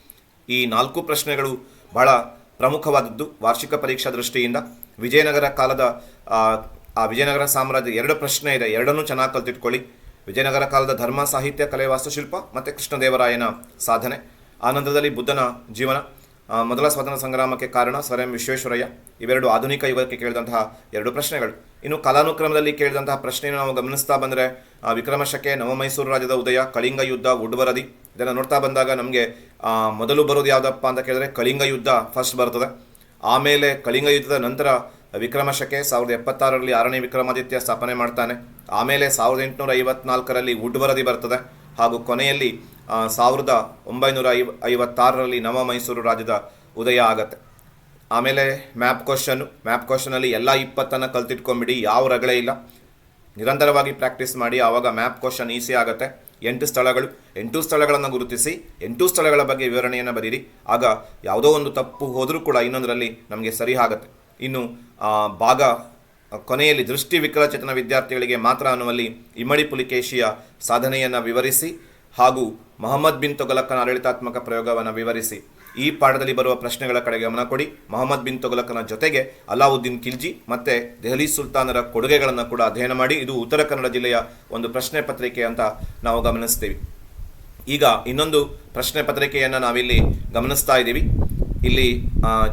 ಈ ನಾಲ್ಕು ಪ್ರಶ್ನೆಗಳು ಬಹಳ ಪ್ರಮುಖವಾದದ್ದು ವಾರ್ಷಿಕ ಪರೀಕ್ಷಾ ದೃಷ್ಟಿಯಿಂದ. ವಿಜಯನಗರ ಕಾಲದ ಆ, ವಿಜಯನಗರ ಸಾಮ್ರಾಜ್ಯ ಎರಡು ಪ್ರಶ್ನೆ ಇದೆ. ಎರಡನ್ನೂ ಚೆನ್ನಾಗಿ ಕಲ್ತಿಟ್ಕೊಳ್ಳಿ. ವಿಜಯನಗರ ಕಾಲದ ಧರ್ಮ ಸಾಹಿತ್ಯ ಕಲೆ ವಾಸ್ತುಶಿಲ್ಪ ಮತ್ತು ಕೃಷ್ಣದೇವರಾಯನ ಸಾಧನೆ. ಆನಂದದಲ್ಲಿ ಬುದ್ಧನ ಜೀವನ. ಮೊದಲ ಸ್ವಾತಂತ್ರ್ಯ ಸಂಗ್ರಾಮಕ್ಕೆ ಕಾರಣ ಸರ್ ಎಂ ವಿಶ್ವೇಶ್ವರಯ್ಯ. ಇವೆರಡು ಆಧುನಿಕ ಯುಗಕ್ಕೆ ಕೇಳಿದಂತಹ ಎರಡು ಪ್ರಶ್ನೆಗಳು. ಇನ್ನು ಕಾಲಾನುಕ್ರಮದಲ್ಲಿ ಕೇಳಿದಂತಹ ಪ್ರಶ್ನೆಯನ್ನು ನಾವು ಗಮನಿಸ್ತಾ ಬಂದರೆ ವಿಕ್ರಮಶಕೆ, ನವಮೈಸೂರು ರಾಜ್ಯದ ಉದಯ, ಕಳಿಂಗ ಯುದ್ಧ ಉಡ್ಬರದಿ ಇದನ್ನು ನೋಡ್ತಾ ಬಂದಾಗ ನಮಗೆ ಮೊದಲು ಬರೋದು ಯಾವುದಪ್ಪ ಅಂತ ಕೇಳಿದ್ರೆ ಕಳಿಂಗ ಯುದ್ಧ ಫಸ್ಟ್ ಬರ್ತದೆ. ಆಮೇಲೆ ಕಳಿಂಗ ಯುದ್ಧದ ನಂತರ ವಿಕ್ರಮಶಕೆ ಸಾವಿರದ ಎಪ್ಪತ್ತಾರರಲ್ಲಿ ಆರನೇ ವಿಕ್ರಮಾದಿತ್ಯ ಸ್ಥಾಪನೆ ಮಾಡ್ತಾನೆ. ಆಮೇಲೆ ಸಾವಿರದ ಎಂಟುನೂರ ಐವತ್ನಾಲ್ಕರಲ್ಲಿ ಉಡ್ಬರದಿ ಬರ್ತದೆ. ಹಾಗೂ ಕೊನೆಯಲ್ಲಿ ಸಾವಿರದ ಒಂಬೈನೂರ ಐವ ಐವತ್ತಾರರಲ್ಲಿ ನವ ಮೈಸೂರು ರಾಜ್ಯದ ಉದಯ ಆಗತ್ತೆ. ಆಮೇಲೆ ಮ್ಯಾಪ್ ಕ್ವಶನ್ನು ಮ್ಯಾಪ್ ಕ್ವಶನಲ್ಲಿ ಎಲ್ಲ ಇಪ್ಪತ್ತನ್ನು ಕಲ್ತಿಟ್ಕೊಂಬಿಡಿ, ಯಾವ ರಗಳೇ ಇಲ್ಲ. ನಿರಂತರವಾಗಿ ಪ್ರಾಕ್ಟೀಸ್ ಮಾಡಿ, ಆವಾಗ ಮ್ಯಾಪ್ ಕ್ವಶನ್ ಈಸಿ ಆಗುತ್ತೆ. ಎಂಟು ಸ್ಥಳಗಳು, ಎಂಟು ಸ್ಥಳಗಳನ್ನು ಗುರುತಿಸಿ, ಎಂಟು ಸ್ಥಳಗಳ ಬಗ್ಗೆ ವಿವರಣೆಯನ್ನು ಬರೀರಿ. ಆಗ ಯಾವುದೋ ಒಂದು ತಪ್ಪು ಹೋದರೂ ಕೂಡ ಇನ್ನೊಂದರಲ್ಲಿ ನಮಗೆ ಸರಿ ಆಗುತ್ತೆ. ಇನ್ನು ಭಾಗ ಕೊನೆಯಲ್ಲಿ ದೃಷ್ಟಿ ವಿಕಲಚೇತನ ವಿದ್ಯಾರ್ಥಿಗಳಿಗೆ ಮಾತ್ರ ಅನ್ನುವಲ್ಲಿ ಇಮ್ಮಡಿ ಪುಲಿಕೇಶಿಯ ಸಾಧನೆಯನ್ನು ವಿವರಿಸಿ ಹಾಗೂ ಮೊಹಮ್ಮದ್ ಬಿನ್ ತೊಗಲಕ್ಕನ ಆಡಳಿತಾತ್ಮಕ ಪ್ರಯೋಗವನ್ನು ವಿವರಿಸಿ ಈ ಪಾಠದಲ್ಲಿ ಬರುವ ಪ್ರಶ್ನೆಗಳ ಕಡೆಗೆ ಗಮನ ಕೊಡಿ. ಮೊಹಮ್ಮದ್ ಬಿನ್ ತೊಗಲಕ್ಕನ ಜೊತೆಗೆ ಅಲಾವುದ್ದೀನ್ ಖಿಲ್ಜಿ ಮತ್ತು ದೆಹಲಿ ಸುಲ್ತಾನರ ಕೊಡುಗೆಗಳನ್ನು ಕೂಡ ಅಧ್ಯಯನ ಮಾಡಿ. ಇದು ಉತ್ತರ ಕನ್ನಡ ಜಿಲ್ಲೆಯ ಒಂದು ಪ್ರಶ್ನೆ ಪತ್ರಿಕೆ ಅಂತ ನಾವು ಗಮನಿಸ್ತೀವಿ. ಈಗ ಇನ್ನೊಂದು ಪ್ರಶ್ನೆ ಪತ್ರಿಕೆಯನ್ನು ನಾವಿಲ್ಲಿ ಗಮನಿಸ್ತಾ ಇದ್ದೀವಿ. ಇಲ್ಲಿ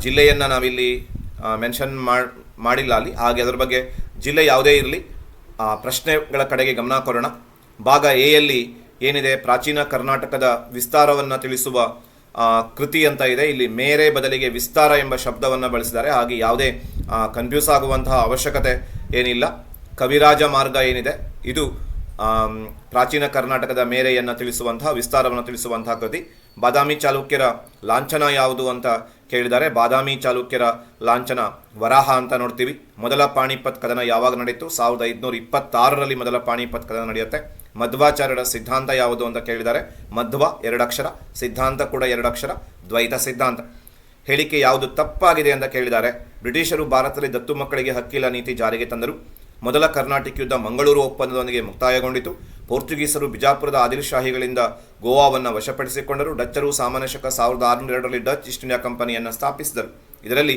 ಜಿಲ್ಲೆಯನ್ನು ನಾವಿಲ್ಲಿ ಮೆನ್ಷನ್ ಮಾಡಿಲ್ಲ ಅಲ್ಲಿ. ಹಾಗೆ ಅದರ ಬಗ್ಗೆ ಜಿಲ್ಲೆ ಯಾವುದೇ ಇರಲಿ ಪ್ರಶ್ನೆಗಳ ಕಡೆಗೆ ಗಮನ ಕೊಡೋಣ. ಭಾಗ ಎಯಲ್ಲಿ ಏನಿದೆ? ಪ್ರಾಚೀನ ಕರ್ನಾಟಕದ ವಿಸ್ತಾರವನ್ನು ತಿಳಿಸುವ ಕೃತಿ ಅಂತ ಇದೆ. ಇಲ್ಲಿ ಮೇರೆ ಬದಲಿಗೆ ವಿಸ್ತಾರ ಎಂಬ ಶಬ್ದವನ್ನು ಬಳಸಿದ್ದಾರೆ. ಹಾಗೆ ಯಾವುದೇ ಕನ್ಫ್ಯೂಸ್ ಆಗುವಂತಹ ಅವಶ್ಯಕತೆ ಏನಿಲ್ಲ. ಕವಿರಾಜ ಮಾರ್ಗ ಏನಿದೆ? ಇದು ಪ್ರಾಚೀನ ಕರ್ನಾಟಕದ ಮೇರೆಯನ್ನು ತಿಳಿಸುವಂತಹ, ವಿಸ್ತಾರವನ್ನು ತಿಳಿಸುವಂತಹ ಕೃತಿ. ಬಾದಾಮಿ ಚಾಲುಕ್ಯರ ಲಾಂಛನ ಯಾವುದು ಅಂತ ಕೇಳಿದ್ದಾರೆ ಬಾದಾಮಿ ಚಾಲುಕ್ಯರ ಲಾಂಛನ ವರಾಹ ಅಂತ ನೋಡ್ತೀವಿ. ಮೊದಲ ಪಾಣಿಪತ್ ಕದನ ಯಾವಾಗ ನಡೆಯಿತು? ಸಾವಿರದ ಐದುನೂರ ಇಪ್ಪತ್ತಾರರಲ್ಲಿ ಮೊದಲ ಪಾಣಿಪತ್ ಕದನ ನಡೆಯುತ್ತೆ. ಮಧ್ವಾಚಾರ್ಯರ ಸಿದ್ಧಾಂತ ಯಾವುದು ಅಂತ ಕೇಳಿದ್ದಾರೆ ಮಧ್ವ ಎರಡಕ್ಷರ, ಸಿದ್ಧಾಂತ ಕೂಡ ಎರಡಕ್ಷರ, ದ್ವೈತ ಸಿದ್ಧಾಂತ. ಹೇಳಿಕೆ ಯಾವುದು ತಪ್ಪಾಗಿದೆ ಅಂತ ಕೇಳಿದ್ದಾರೆ ಬ್ರಿಟಿಷರು ಭಾರತದಲ್ಲಿ ದತ್ತು ಮಕ್ಕಳಿಗೆ ಹಕ್ಕಿಲ್ಲ ನೀತಿ ಜಾರಿಗೆ ತಂದರು. ಮೊದಲ ಕರ್ನಾಟಕ ಯುದ್ಧ ಮಂಗಳೂರು ಒಪ್ಪಂದದೊಂದಿಗೆ ಮುಕ್ತಾಯಗೊಂಡಿತು. ಪೋರ್ಚುಗೀಸರು ಬಿಜಾಪುರದ ಆದಿಲ್ ಶಾಹಿಗಳಿಂದ ಗೋವಾವನ್ನು ವಶಪಡಿಸಿಕೊಂಡರು. ಡಚ್ಚರು ಸಾಮಾನ್ಯ ಶಕ ಸಾವಿರದ ಆರುನೂರ ಎರಡರಲ್ಲಿ ಡಚ್ ಈಸ್ಟ್ ಇಂಡಿಯಾ ಕಂಪನಿಯನ್ನು ಸ್ಥಾಪಿಸಿದರು. ಇದರಲ್ಲಿ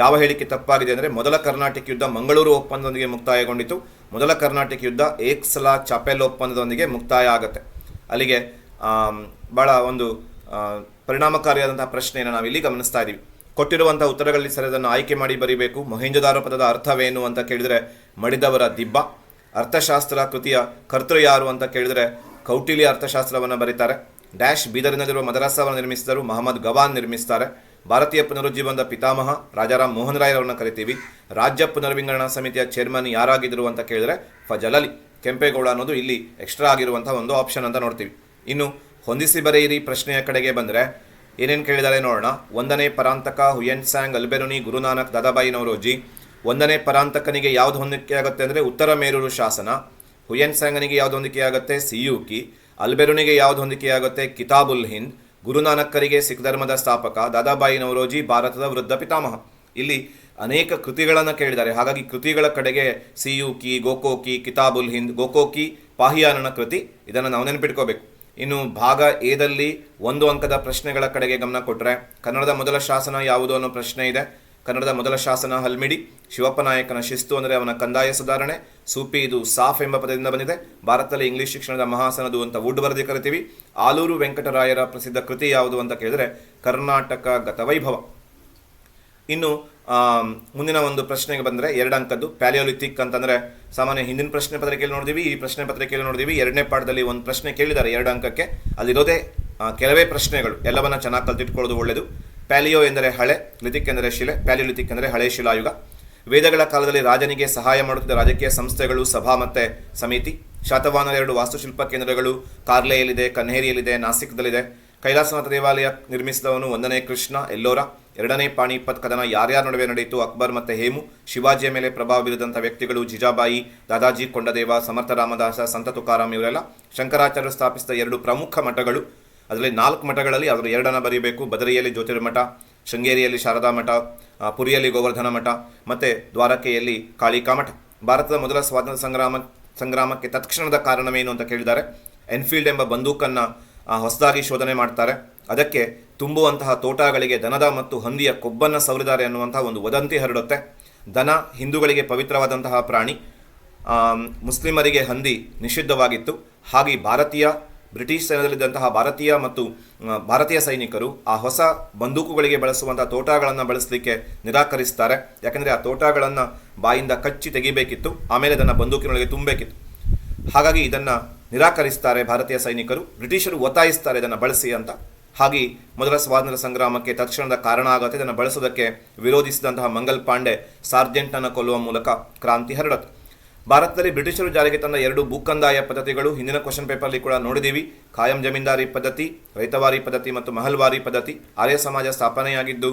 ಯಾವ ಹೇಳಿಕೆ ತಪ್ಪಾಗಿದೆ ಅಂದರೆ, ಮೊದಲ ಕರ್ನಾಟಕ ಯುದ್ಧ ಮಂಗಳೂರು ಒಪ್ಪಂದದೊಂದಿಗೆ ಮುಕ್ತಾಯಗೊಂಡಿತು. ಮೊದಲ ಕರ್ನಾಟಕ ಯುದ್ಧ ಏಕ್ಸಲಾ ಚಾಪೆಲ್ ಒಪ್ಪಂದದೊಂದಿಗೆ ಮುಕ್ತಾಯ ಆಗುತ್ತೆ. ಅಲ್ಲಿಗೆ ಭಾಳ ಒಂದು ಪರಿಣಾಮಕಾರಿಯಾದಂತಹ ಪ್ರಶ್ನೆಯನ್ನು ನಾವಿಲ್ಲಿ ಗಮನಿಸ್ತಾ ಇದ್ದೀವಿ. ಕೊಟ್ಟಿರುವಂತಹ ಉತ್ತರಗಳಲ್ಲಿ ಸರಿದನ್ನು ಆಯ್ಕೆ ಮಾಡಿ ಬರೀಬೇಕು. ಮೊಹೆಂಜದಾರ ಪದದ ಅರ್ಥವೇನು ಅಂತ ಕೇಳಿದರೆ ಮಡಿದವರ ದಿಬ್ಬ. ಅರ್ಥಶಾಸ್ತ್ರ ಕೃತಿಯ ಕರ್ತೃ ಯಾರು ಅಂತ ಕೇಳಿದರೆ ಕೌಟಿಲ್ಯ ಅರ್ಥಶಾಸ್ತ್ರವನ್ನು ಬರೀತಾರೆ. ಡ್ಯಾಶ್ ಬೀದರ್ನಲ್ಲಿರುವ ಮದರಸವನ್ನು ನಿರ್ಮಿಸಿದರು, ಮಹಮ್ಮದ್ ಗವಾನ್ ನಿರ್ಮಿಸ್ತಾರೆ. ಭಾರತೀಯ ಪುನರುಜ್ಜೀವನದ ಪಿತಾಮಹ ರಾಜಾರಾಮ್ ಮೋಹನ್ ರಾಯ್ ಅವರನ್ನು ಕರಿತೀವಿ. ರಾಜ್ಯ ಪುನರ್ವಿಂಗಡಣಾ ಸಮಿತಿಯ ಚೇರ್ಮನ್ ಯಾರಾಗಿದ್ದರು ಅಂತ ಕೇಳಿದರೆ ಫಜಲಲಿ ಕೆಂಪೇಗೌಡ ಅನ್ನೋದು ಇಲ್ಲಿ ಎಕ್ಸ್ಟ್ರಾ ಆಗಿರುವಂಥ ಒಂದು ಆಪ್ಷನ್ ಅಂತ ನೋಡ್ತೀವಿ. ಇನ್ನು ಹೊಂದಿಸಿ ಬರೆಯಿರಿ ಪ್ರಶ್ನೆಯ ಕಡೆಗೆ ಬಂದರೆ ಏನೇನು ಕೇಳಿದ್ದಾರೆ ನೋಡೋಣ. ಒಂದನೇ Parantaka Hiuen Tsang Alberuni Guru Nanak Dadabhai Naoroji. ಒಂದನೇ ಪರಾಂತಕನಿಗೆ ಯಾವುದು ಹೊಂದಿಕೆ ಆಗುತ್ತೆ ಅಂದರೆ ಉತ್ತರ ಮೇರೂರು ಶಾಸನ. ಹುಯೆನ್ ಸ್ಯಾಂಗನಿಗೆ ಯಾವುದು ಹೊಂದಿಕೆ ಆಗುತ್ತೆ? ಸಿಯುಕಿ. ಅಲ್ಬೆರುನಿಗೆ ಯಾವುದು ಹೊಂದಿಕೆ ಆಗುತ್ತೆ? ಕಿತಾಬುಲ್ ಹಿಂದ್. ಗುರುನಾನಕ್ಕರಿಗೆ ಸಿಖ್ ಧರ್ಮದ ಸ್ಥಾಪಕ ದಾದಾಬಾಯಿ ನವರೋಜಿ, ಭಾರತದ ವೃದ್ಧ ಪಿತಾಮಹ. ಇಲ್ಲಿ ಅನೇಕ ಕೃತಿಗಳನ್ನು ಕೇಳಿದ್ದಾರೆ. ಹಾಗಾಗಿ ಕೃತಿಗಳ ಕಡೆಗೆ ಸಿಯುಕಿ, ಗೋಕೋಕಿ, ಕಿತಾಬುಲ್ ಹಿಂದ್, ಗೋಕೋಕಿ, ಪಾಹಿಯಾನನ ಕೃತಿ. ಇದನ್ನು ನಾವು ನೆನಪಿಟ್ಕೋಬೇಕು. ಇನ್ನು ಭಾಗ ಎದಲ್ಲಿ ಒಂದು ಅಂಕದ ಪ್ರಶ್ನೆಗಳ ಕಡೆಗೆ ಗಮನ ಕೊಟ್ಟರೆ ಕನ್ನಡದ ಮೊದಲ ಶಾಸನ ಯಾವುದು ಅನ್ನೋ ಪ್ರಶ್ನೆ ಇದೆ. ಕನ್ನಡದ ಮೊದಲ ಶಾಸನ ಹಲ್ಮಿಡಿ, ಶಿವಪ್ಪ ನಾಯಕನ ಶಿಸ್ತು ಅಂದರೆ ಅವನ ಕಂದಾಯ ಸುಧಾರಣೆ, ಸೂಪಿ ಇದು ಸಾಫ್ ಎಂಬ ಪದದಿಂದ ಬಂದಿದೆ. ಭಾರತದಲ್ಲಿ ಇಂಗ್ಲಿಷ್ ಶಿಕ್ಷಣದ ಮಹಾಸನದು ಅಂತ ವುಡ್ ವರದಿ ಕರಿತೀವಿ. ಆಲೂರು ವೆಂಕಟರಾಯರ ಪ್ರಸಿದ್ಧ ಕೃತಿ ಯಾವುದು ಅಂತ ಕೇಳಿದರೆ ಕರ್ನಾಟಕ ಗತವೈಭವ. ಇನ್ನು ಮುಂದಿನ ಒಂದು ಪ್ರಶ್ನೆಗೆ ಬಂದರೆ ಎರಡು ಅಂಕದ್ದು ಪ್ಯಾಲಿಯೋಲಿಥಿಕ್ ಅಂತಂದರೆ ಸಾಮಾನ್ಯ ಹಿಂದಿನ ಪ್ರಶ್ನೆ ಪತ್ರಿಕೆಯಲ್ಲಿ ನೋಡಿದೀವಿ, ಈ ಪ್ರಶ್ನೆ ಪತ್ರಿಕೆಯಲ್ಲಿ ನೋಡಿದೀವಿ. ಎರಡನೇ ಪಾಠದಲ್ಲಿ ಒಂದು ಪ್ರಶ್ನೆ ಕೇಳಿದ್ದಾರೆ ಎರಡು ಅಂಕಕ್ಕೆ. ಅಲ್ಲಿರೋದೇ ಕೆಲವೇ ಪ್ರಶ್ನೆಗಳು. ಎಲ್ಲವನ್ನ ಚೆನ್ನಾಗಿ ಕಲ್ತಿಟ್ಕೊಳ್ಳೋದು ಒಳ್ಳೆಯದು ಪ್ಯಾಲಿಯೋ ಎಂದರೆ ಹಳೆ ಲಿಥಿಕ್ ಎಂದರೆ ಶಿಲೆ ಪ್ಯಾಲಿಯೋಲಿಥಿಕ್ ಎಂದರೆ ಹಳೆ ಶಿಲಾಯುಗ. ವೇದಗಳ ಕಾಲದಲ್ಲಿ ರಾಜನಿಗೆ ಸಹಾಯ ಮಾಡುತ್ತಿದ್ದ ರಾಜಕೀಯ ಸಂಸ್ಥೆಗಳು ಸಭಾ ಮತ್ತೆ ಸಮಿತಿ. ಶಾತವಾಹನದ ಎರಡು ವಾಸ್ತುಶಿಲ್ಪ ಕೇಂದ್ರಗಳು, ಕಾರ್ಲೆಯಲ್ಲಿದೆ, ಕನ್ಹೇರಿಯಲ್ಲಿದೆ, ನಾಸಿಕ್ದಲ್ಲಿದೆ. ಕೈಲಾಸನಾಥ ದೇವಾಲಯ ನಿರ್ಮಿಸಿದವನು ಒಂದನೇ ಕೃಷ್ಣ, ಎಲ್ಲೋರ. ಎರಡನೇ ಪಾಣಿಪತ್ ಕದನ ಯಾರ್ಯಾರ ನಡುವೆ ನಡೆಯಿತು? ಅಕ್ಬರ್ ಮತ್ತು ಹೇಮು. ಶಿವಾಜಿಯ ಮೇಲೆ ಪ್ರಭಾವ ಬೀರಿದಂಥ ವ್ಯಕ್ತಿಗಳು ಜಿಜಾಬಾಯಿ, ದಾದಾಜಿ, ಕೊಂಡದೇವ, ಸಮರ್ಥ ರಾಮದಾಸ, ಸಂತ ತುಕಾರಾಮ್ ಇವರೆಲ್ಲ ಶಂಕರಾಚಾರ್ಯರು ಸ್ಥಾಪಿಸಿದ ಎರಡು ಪ್ರಮುಖ ಮಠಗಳು. ಅದರಲ್ಲಿ ನಾಲ್ಕು ಮಠಗಳಲ್ಲಿ ಅದರ ಎರಡನ್ನ ಬರೀಬೇಕು. ಬದರಿಯಲ್ಲಿ ಜ್ಯೋತಿರ್ಮಠ, ಶೃಂಗೇರಿಯಲ್ಲಿ ಶಾರದಾ ಮಠ ಪುರಿಯಲ್ಲಿ ಗೋವರ್ಧನ ಮಠ, ಮತ್ತು ದ್ವಾರಕೆಯಲ್ಲಿ ಕಾಳಿಕಾ ಮಠ. ಭಾರತದ ಮೊದಲ ಸ್ವಾತಂತ್ರ್ಯ ಸಂಗ್ರಾಮ, ಸಂಗ್ರಾಮಕ್ಕೆ ತತ್ಕ್ಷಣದ ಕಾರಣವೇನು ಅಂತ ಕೇಳಿದ್ದಾರೆ? ಎನ್ಫೀಲ್ಡ್ ಎಂಬ ಬಂದೂಕನ್ನು ಹೊಸದಾಗಿ ಶೋಧನೆ ಮಾಡ್ತಾರೆ. ಅದಕ್ಕೆ ತುಂಬುವಂತಹ ತೋಟಗಳಿಗೆ ದನದ ಮತ್ತು ಹಂದಿಯ ಕೊಬ್ಬನ್ನು ಸವರಿದ್ದಾರೆ ಅನ್ನುವಂತಹ ಒಂದು ವದಂತಿ ಹರಡುತ್ತೆ. ದನ ಹಿಂದೂಗಳಿಗೆ ಪವಿತ್ರವಾದಂತಹ ಪ್ರಾಣಿ. ಮುಸ್ಲಿಮರಿಗೆ ಹಂದಿ ನಿಷಿದ್ಧವಾಗಿತ್ತು. ಹಾಗೆ ಭಾರತೀಯ, ಬ್ರಿಟಿಷ್ ಸೈನ್ಯದಲ್ಲಿದ್ದಂತಹ ಭಾರತೀಯ ಮತ್ತು ಭಾರತೀಯ ಸೈನಿಕರು ಆ ಹೊಸ ಬಂದೂಕುಗಳಿಗೆ ಬಳಸುವಂಥ ತೋಟಗಳನ್ನು ಬಳಸಲಿಕ್ಕೆ ನಿರಾಕರಿಸ್ತಾರೆ. ಯಾಕೆಂದರೆ ಆ ತೋಟಗಳನ್ನು ಬಾಯಿಂದ ಕಚ್ಚಿ ತೆಗಿಬೇಕಿತ್ತು. ಆಮೇಲೆ ಅದನ್ನು ಬಂದೂಕಿನೊಳಗೆ ತುಂಬಬೇಕಿತ್ತು. ಹಾಗಾಗಿ ಇದನ್ನು ನಿರಾಕರಿಸ್ತಾರೆ ಭಾರತೀಯ ಸೈನಿಕರು. ಬ್ರಿಟಿಷರು ಒತ್ತಾಯಿಸ್ತಾರೆ ಇದನ್ನು ಬಳಸಿ ಅಂತ. ಹಾಗೆ ಮೊದಲ ಸ್ವಾತಂತ್ರ್ಯ ಸಂಗ್ರಾಮಕ್ಕೆ ತಕ್ಷಣದ ಕಾರಣ ಆಗುತ್ತೆ. ಇದನ್ನು ಬಳಸೋದಕ್ಕೆ ವಿರೋಧಿಸಿದಂತಹ ಮಂಗಲ್ ಪಾಂಡೆ ಸಾರ್ಜೆಂಟ್ನನ್ನು ಕೊಲ್ಲುವ ಮೂಲಕ ಕ್ರಾಂತಿ ಹರಡತ್ತು. ಭಾರತದಲ್ಲಿ ಬ್ರಿಟಿಷರು ಜಾರಿಗೆ ತಂದ ಎರಡು ಭೂಕಂದಾಯ ಪದ್ಧತಿಗಳು ಹಿಂದಿನ ಕ್ವಶನ್ ಪೇಪರ್ಲಿ ಕೂಡ ನೋಡಿದ್ದೀವಿ ಕಾಯಂ ಜಮೀನ್ದಾರಿ ಪದ್ಧತಿ, ರೈತವಾರಿ ಪದ್ಧತಿ ಮತ್ತು ಮಹಲ್ವಾರಿ ಪದ್ಧತಿ. ಆರ್ಯ ಸಮಾಜ ಸ್ಥಾಪನೆಯಾಗಿದ್ದು